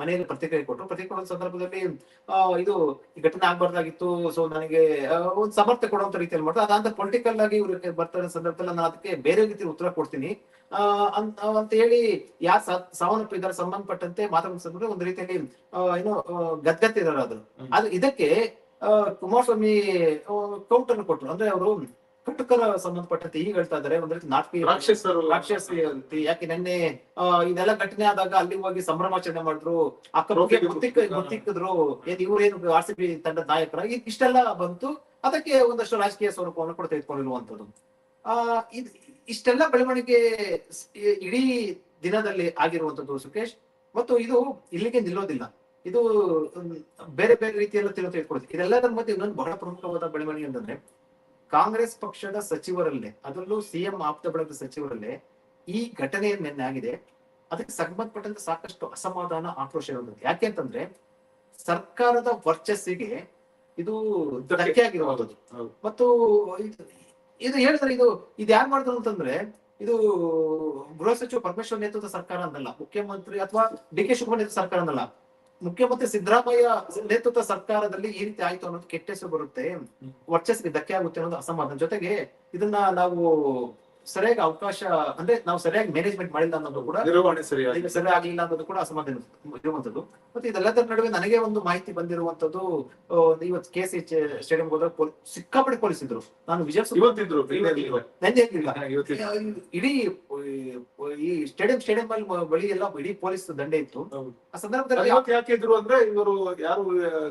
ಮನೆಯಲ್ಲಿ ಪ್ರತಿಕ್ರಿಯೆ ಕೊಟ್ಟರು. ಪ್ರತಿಕ್ರಿಯೆ ಕೊಡೋ ಸಂದರ್ಭದಲ್ಲಿ ಇದು ಈ ಘಟನೆ ಆಗ್ಬಾರ್ದಾಗಿತ್ತು. ಸೊ ನನಗೆ ಒಂದು ಸಮರ್ಥ ಕೊಡುವಂತ ರೀತಿಯಲ್ಲಿ ಮಾಡ್ತಾರೆ. ಅದಾದ ಪೊಲಿಟಿಕಲ್ ಆಗಿ ಇವ್ರಿಗೆ ಬರ್ತಾರೆ ಸಂದರ್ಭದಲ್ಲಿ ನಾನು ಅದಕ್ಕೆ ಬೇರೆ ರೀತಿ ಉತ್ತರ ಕೊಡ್ತೀನಿ. ಆ ಅಂತ ಅಂತ ಹೇಳಿ ಯಾರು ಸಾವನ್ನಪ್ಪಿದ್ದಾರೆ ಸಂಬಂಧಪಟ್ಟಂತೆ ಮಾತಾಡೋ ಸಂದರ್ಭದಲ್ಲಿ ಒಂದು ರೀತಿಯಲ್ಲಿ ಏನೋ ಗದ್ಗತ್ತಿದ್ದಾರೆ ಅದು. ಅದು ಇದಕ್ಕೆ ಕುಮಾರಸ್ವಾಮಿ ಕೌಂಟರ್ ಕೊಟ್ರು ಅಂದ್ರೆ ಅವರು ಕಟುಕರ ಸಂಬಂಧಪಟ್ಟಂತೆ ಈಗ ಹೇಳ್ತಾ ಇದ್ದಾರೆ. ಒಂದ್ ರೀತಿ ನಾಟಕೀಯ ರಾಕ್ಷಸರು. ರಾಕ್ಷಸಿ ಅಂತ ಯಾಕೆ ನಿನ್ನೆ ಇದೆಲ್ಲ ಘಟನೆ ಆದಾಗ ಅಲ್ಲಿ ಹೋಗಿ ಸಂಭ್ರಮಾಚರಣೆ ಮಾಡಿದ್ರು. ಅಕ್ಕ ಬಗ್ಗೆ ಗೊತ್ತಿಕ್ಕಿದ್ರು. ಏನ್ ಇವ್ರೇನು ಆರ್ ಸಿ ಬಿ ತಂಡದ ನಾಯಕರ? ಈಗ ಇಷ್ಟೆಲ್ಲ ಬಂತು. ಅದಕ್ಕೆ ಒಂದಷ್ಟು ರಾಜಕೀಯ ಸ್ವರೂಪವನ್ನು ಕೂಡ ತೆಗೆದುಕೊಂಡಿರುವಂತದ್ದು ಆ ಇದ್ ಇಷ್ಟೆಲ್ಲ ಬೆಳವಣಿಗೆ ಇಡೀ ದಿನದಲ್ಲಿ ಆಗಿರುವಂತದ್ದು ಸುಖೇಶ್ ಮತ್ತು ಇದು ಇಲ್ಲಿಗೆ ನಿಲ್ಲೋದಿಲ್ಲ. ಇದು ಬೇರೆ ಬೇರೆ ರೀತಿಯಲ್ಲ ತಿಳಿದು ತೆಗೆದುಕೊಡುತ್ತೆ ಇದೆಲ್ಲದರ ಮಧ್ಯೆ ಇನ್ನೊಂದು ಬಹಳ ಪ್ರಮುಖವಾದ ಬೆಳವಣಿಗೆ ಅಂತಂದ್ರೆ ಕಾಂಗ್ರೆಸ್ ಪಕ್ಷದ ಸಚಿವರಲ್ಲೇ, ಅದರಲ್ಲೂ ಸಿಎಂ ಆಪ್ತ ಬಳಗದ ಸಚಿವರಲ್ಲೇ ಈ ಘಟನೆ ನಿನ್ನೆ ಆಗಿದೆ. ಅದಕ್ಕೆ ಸಂಬಂಧಪಟ್ಟಂತೆ ಸಾಕಷ್ಟು ಅಸಮಾಧಾನ ಆಕ್ರೋಶ ಇರುತ್ತದೆ ಯಾಕೆ ಅಂತಂದ್ರೆ, ಸರ್ಕಾರದ ವರ್ಚಸ್ಸಿಗೆ ಇದು ಧಕ್ಕೆ ಆಗಿರುವಂತದ್ದು ಮತ್ತು ಇದು- ಹೇಳ್ತಾರೆ, ಇದು ಇದು ಯಾರು ಮಾಡಿದ್ರು ಅಂತಂದ್ರೆ, ಇದು ಗೃಹ ಸಚಿವ ಪರಮೇಶ್ವರ್ ನೇತೃತ್ವದ ಸರ್ಕಾರ ಅಂದಲ್ಲ ಮುಖ್ಯಮಂತ್ರಿ ಅಥವಾ ಡಿ ಕೆ ಶಿವಕುಮಾರ್ ನೇತೃತ್ವ ಸರ್ಕಾರ ಅನ್ನಲ್ಲ. ಮುಖ್ಯಮಂತ್ರಿ ಸಿದ್ದರಾಮಯ್ಯ ನೇತೃತ್ವ ಸರ್ಕಾರದಲ್ಲಿ ಈ ರೀತಿ ಆಯ್ತು ಅನ್ನೋದು ಕೆಟ್ಟ ಹೆಸರು ಬರುತ್ತೆ. ವರ್ಚಸ್ಸಿಗೆ ಧಕ್ಕೆ ಆಗುತ್ತೆ ಅನ್ನೋದು ಅಸಮಾಧಾನ. ಜೊತೆಗೆ ಇದನ್ನ ನಾವು ಸರಿಯಾಗಿ ಅವಕಾಶ ಅಂದ್ರೆ ನಾವು ಸರಿಯಾಗಿ ಮ್ಯಾನೇಜ್ಮೆಂಟ್ ಮಾಡಿಲ್ಲ ಅನ್ನೋದು ಕೂಡ ನಿರ್ವಹಣೆ ಸರಿಯಾಗಿ. ಸರಿ ಆಗಲಿಲ್ಲ ಅನ್ನೋದು ಕೂಡ ಅಸಮಾಧಾನ ಇರುವಂತದ್ದು ಮತ್ತೆ ಇದೆಲ್ಲದರ ನಡುವೆ ನನಗೆ ಒಂದು ಮಾಹಿತಿ ಬಂದಿರುವಂತದ್ದು ಇವತ್ತು ಕೆ ಸಿ ಸ್ಟೇಡಿಯಂ ಹೋದಾಗ ಸಿಕ್ಕಾಪಟ್ಟೆ ಪೊಲೀಸ್ ಇದ್ರು ನಾನು ವಿಜಯ ಇವತ್ತಿದ್ರು. ಇಡೀ ಈ ಸ್ಟೇಡಿಯಂ ಸ್ಟೇಡಿಯಂ ಅಲ್ಲಿ ಬಳಿ ಎಲ್ಲ ಇಡೀ ಪೊಲೀಸ್ ದಂಡೆ ಇತ್ತು. ಆ ಸಂದರ್ಭದಲ್ಲಿ ಯಾಕೆ ಇದ್ರು ಅಂದ್ರೆ ಇವರು ಯಾರು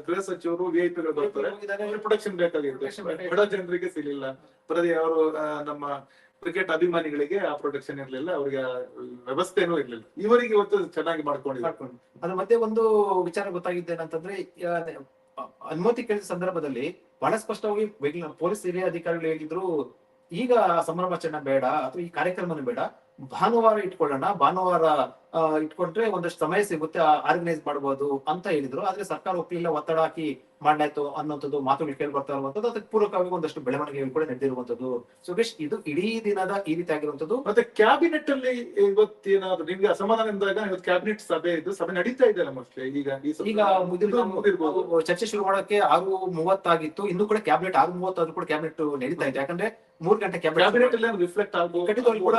ಗೃಹ ಸಚಿವರು ವಿಐಪಿಗಳು ಬರ್ತಾರೆ. ಪ್ರೊಟೆಕ್ಷನ್ ಬೇಕಾಗಿತ್ತು. ಬಡ ಜನರಿಗೆ ಸಿಗಲಿಲ್ಲ. ಪ್ರತಿ ಅವರು ನಮ್ಮ ಕ್ರಿಕೆಟ್ ಅಭಿಮಾನಿಗಳಿಗೆ ಆ ಪ್ರೊಟೆಕ್ಷನ್ ಇರ್ಲಿಲ್ಲ, ಅವರಿಗೆ ವ್ಯವಸ್ಥೆನೂ ಇರ್ಲಿಲ್ಲ. ಇವರಿಗೆ ಇವತ್ತು ಚೆನ್ನಾಗಿ ಮಾಡ್ಕೊಂಡಿದ್ದಾರೆ. ಮಾಡ್ಕೊಂಡು. ಅದ್ರ ಮಧ್ಯೆ ಒಂದು ವಿಚಾರ ಗೊತ್ತಾಗಿದ್ದೇನಂತಂದ್ರೆ ಅನುಮತಿ ಕೇಳಿದ ಸಂದರ್ಭದಲ್ಲಿ ಬಹಳ ಸ್ಪಷ್ಟವಾಗಿ ಪೊಲೀಸ್ ಹಿರಿಯ ಅಧಿಕಾರಿಗಳು ಹೇಳಿದ್ರು, ಈಗ ಸಂಭ್ರಮಾಚರಣೆ ಬೇಡ, ಅಥವಾ ಈ ಕಾರ್ಯಕ್ರಮನೂ ಬೇಡ ಭಾನುವಾರ ಇಟ್ಕೊಳ್ಳೋಣ ಭಾನುವಾರ ಇಟ್ಕೊಂಡ್ರೆ ಒಂದಷ್ಟು ಸಮಯ ಸಿಗುತ್ತೆ ಆರ್ಗನೈಸ್ ಮಾಡಬಹುದು ಅಂತ ಹೇಳಿದ್ರು. ಆದ್ರೆ ಸರ್ಕಾರ ಒಪ್ಪಲಿಲ್ಲ ಒತ್ತಡ ಹಾಕಿ ಮಾಡ್ಲಾಯ್ತು ಅನ್ನೋಂಥದ್ದು ಮಾತುಗಳು ಕೇಳಿ ಬರ್ತಾ ಇರುವಂತದ್ದು ಅದಕ್ಕೆ ಪೂರಕವಾಗಿ ಒಂದಷ್ಟು ಬೆಳವಣಿಗೆಗಳು ಕೂಡ ನಡೆದಿರುವಂತದ್ದು ಸುಗೇಶ್ ಇದು ಇಡೀ ದಿನದ ಈ ರೀತಿ ಆಗಿರುವಂತದ್ದು ಮತ್ತೆ ಕ್ಯಾಬಿನೆಟ್ ಅಲ್ಲಿ ಇವತ್ತೇನಾದ್ರು ನಿಮ್ಗೆ ಅಸಮಾಧಾನ ಇದ್ದಾಗ ಇವತ್ತು ಕ್ಯಾಬಿನೆಟ್ ಸಭೆ ಇದ್ದು ಸಭೆ ನಡೀತಾ ಇದೆ ಮೋಸ್ಟ್ಲಿ ಈಗ ಈಗ ಚರ್ಚೆ ಶುರು ಮಾಡೋಕೆ ಆರು ಮೂವತ್ತಾಗಿತ್ತು. ಇನ್ನು ಕೂಡ ಕ್ಯಾಬಿನೆಟ್ ಆರು ಮೂವತ್ತಾದ್ರೂ ಕೂಡ ಕ್ಯಾಬಿನೆಟ್ ನಡೀತಾ ಇದೆ. ಯಾಕಂದ್ರೆ ಮೂರ್ ಗಂಟೆ ಕ್ಯಾಬಿನೆಟ್ ಅಲ್ಲಿ ರಿಫ್ಲೆಕ್ಟ್ ಖಂಡಿತವಾಗಿ ಕೂಡ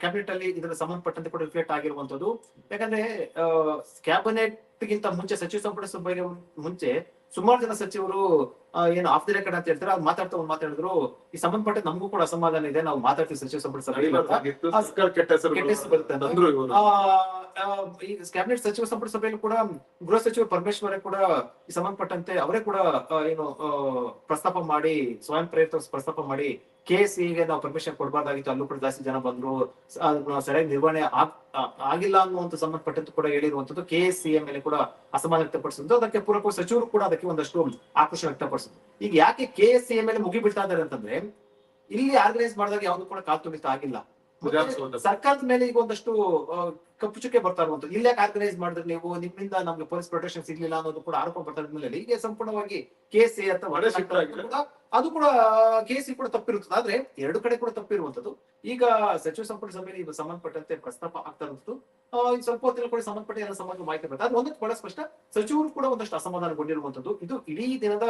ಕ್ಯಾಬಿನೆಟ್ ಅಲ್ಲಿ ಇದರ ಸಂಬಂಧಪಟ್ಟಂತೆ ಕೂಡ ರಿಫ್ಲೆಕ್ಟ್ ಆಗಿರುವಂತದ್ದು ಯಾಕಂದ್ರೆ ಕ್ಯಾಬಿನೆಟ್ ಗಿಂತ ಮುಂಚೆ ಸಚಿವ ಸಂಪುಟ ಸಭೆಗೆ ಮುಂಚೆ ಸುಮಾರು ಜನ ಸಚಿವರು ಏನು ಆಫ್ ದಿ ರೆಕಾರ್ಡ್ ಅಂತ ಹೇಳ್ತಾರೆ ಅದು ಮಾತಾಡ್ತಾ ಒಂದು ಮಾತಾಡಿದ್ರು. ಈ ಸಂಬಂಧಪಟ್ಟ ನಮಗೂ ಕೂಡ ಅಸಮಾಧಾನ ಇದೆ. ನಾವು ಮಾತಾಡ್ತೀವಿ ಸಚಿವ ಸಂಪುಟ ಆ, ಈ ಕ್ಯಾಬಿನೆಟ್ ಸಚಿವ ಸಂಪುಟ ಸಭೆಯಲ್ಲಿ ಕೂಡ ಗೃಹ ಸಚಿವ ಪರಮೇಶ್ವರ ಕೂಡ ಈ ಸಂಬಂಧಪಟ್ಟಂತೆ ಅವರೇ ಕೂಡ ಏನು ಪ್ರಸ್ತಾಪ ಮಾಡಿ ಸ್ವಯಂ ಪ್ರೇರಿತ ಪ್ರಸ್ತಾಪ ಮಾಡಿ ಕೆ ಸಿಗೆ ನಾವು ಪರ್ಮಿಷನ್ ಕೊಡಬಾರ್ದಾಗಿತ್ತು, ಅಲ್ಲೂ ಕೂಡ ಜಾಸ್ತಿ ಜನ ಬಂದ್ರು. ಸರಿಯಾಗಿ ನಿರ್ವಹಣೆ ಆಗ್- ಆಗಿಲ್ಲ ಅನ್ನುವಂತ ಸಂಬಂಧಪಟ್ಟಂತ ಕೂಡ ಹೇಳಿರುವಂತದ್ದು ಕೆ ಎಸ್ ಸಿ ಮೇಲೆ ಕೂಡ ಅಸಮಾನ ವ್ಯಕ್ತಪಡಿಸಿದ್ದು ಅದಕ್ಕೆ ಪೂರಕ ಸಚಿವರು ಕೂಡ ಅದಕ್ಕೆ ಒಂದಷ್ಟು ಆಕ್ರೋಶ ವ್ಯಕ್ತಪಡಿಸಿದ್ರು. ಈಗ ಯಾಕೆ ಕೆ ಎಸ್ ಸಿ ಮೇಲೆ ಮುಗಿಬಿಡ್ತಾ ಇದ್ದಾರೆ ಅಂತಂದ್ರೆ, ಇಲ್ಲಿ ಆರ್ಗನೈಸ್ ಮಾಡಿದಾಗ ಯಾವ್ದು ಕೂಡ ಕಾಲ್ ತುಳಿತ ಆಗಿಲ್ಲ. ಸರ್ಕಾರದ ಮೇಲೆ ಈಗ ಒಂದಷ್ಟು ಕಪ್ಪು ಚುಕ್ಕೆ ಬರ್ತಾ ಇಲ್ಲ ಇಲ್ಲೇ ಆರ್ಗನೈಸ್ ಮಾಡಿದ್ರೆ ನೀವು? ನಿಮ್ಮಿಂದ ನಮ್ಗೆ ಪೊಲೀಸ್ ಪ್ರೊಟೆಕ್ಷನ್ ಸಿಗ್ಲಿಲ್ಲ ಅನ್ನೋದು ಕೂಡ ಆರೋಪ ಬರ್ತಾ ಇದ್ದ ಮೇಲೆ ಈಗ ಸಂಪೂರ್ಣವಾಗಿ ಕೇಸ್ ಅಥವಾ ಅದು ಕೂಡ ಕೇಸ್ ಕೂಡ ತಪ್ಪಿರುತ್ತದೆ. ಆದ್ರೆ ಎರಡು ಕಡೆ ಕೂಡ ತಪ್ಪಿರುವಂತದ್ದು ಈಗ ಸಚಿವ ಸಂಪುಟ ಸಭೆಯಲ್ಲಿ ಇದು ಸಂಬಂಧಪಟ್ಟಂತೆ ಪ್ರಸ್ತಾಪ ಆಗ್ತಾ ಇನ್ನು ಸ್ವಲ್ಪ ಹೊತ್ತಿನಲ್ಲಿ ಕೂಡ ಸಂಬಂಧಪಟ್ಟ ಎಲ್ಲ ಸಂಬಂಧ ಮಾಹಿತಿ ಬರ್ತದೆ. ಅದು ಒಂದಕ್ಕೆ ಬಹಳ ಸ್ಪಷ್ಟ ಸಚಿವರು ಕೂಡ ಒಂದಷ್ಟು ಅಸಮಾಧಾನಗೊಂಡಿರುವಂತದ್ದು ಇದು ಇಡೀ ದಿನದ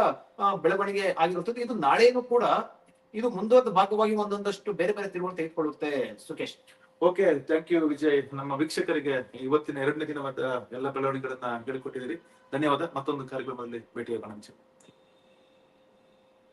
ಬೆಳವಣಿಗೆ ಆಗಿರುತ್ತದೆ ಇದು ನಾಳೆನೂ ಕೂಡ ಇದು ಮುಂದುವರೆದ ಭಾಗವಾಗಿ ಒಂದೊಂದಷ್ಟು ಬೇರೆ ಬೇರೆ ತಿರುವು ತೆಗೆದುಕೊಳ್ಳುತ್ತೆ Sukhesh okay thank you Vijay. ನಮ್ಮ ವೀಕ್ಷಕರಿಗೆ ಇವತ್ತಿನ ಎರಡನೇ ದಿನವಾದ ಎಲ್ಲ ಬೆಳವಣಿಗೆಗಳನ್ನ ಹೇಳಿಕೊಟ್ಟಿದ್ದೀರಿ. ಧನ್ಯವಾದ. ಮತ್ತೊಂದು ಕಾರ್ಯಕ್ರಮದಲ್ಲಿ ಭೇಟಿಯಾಗೋಣ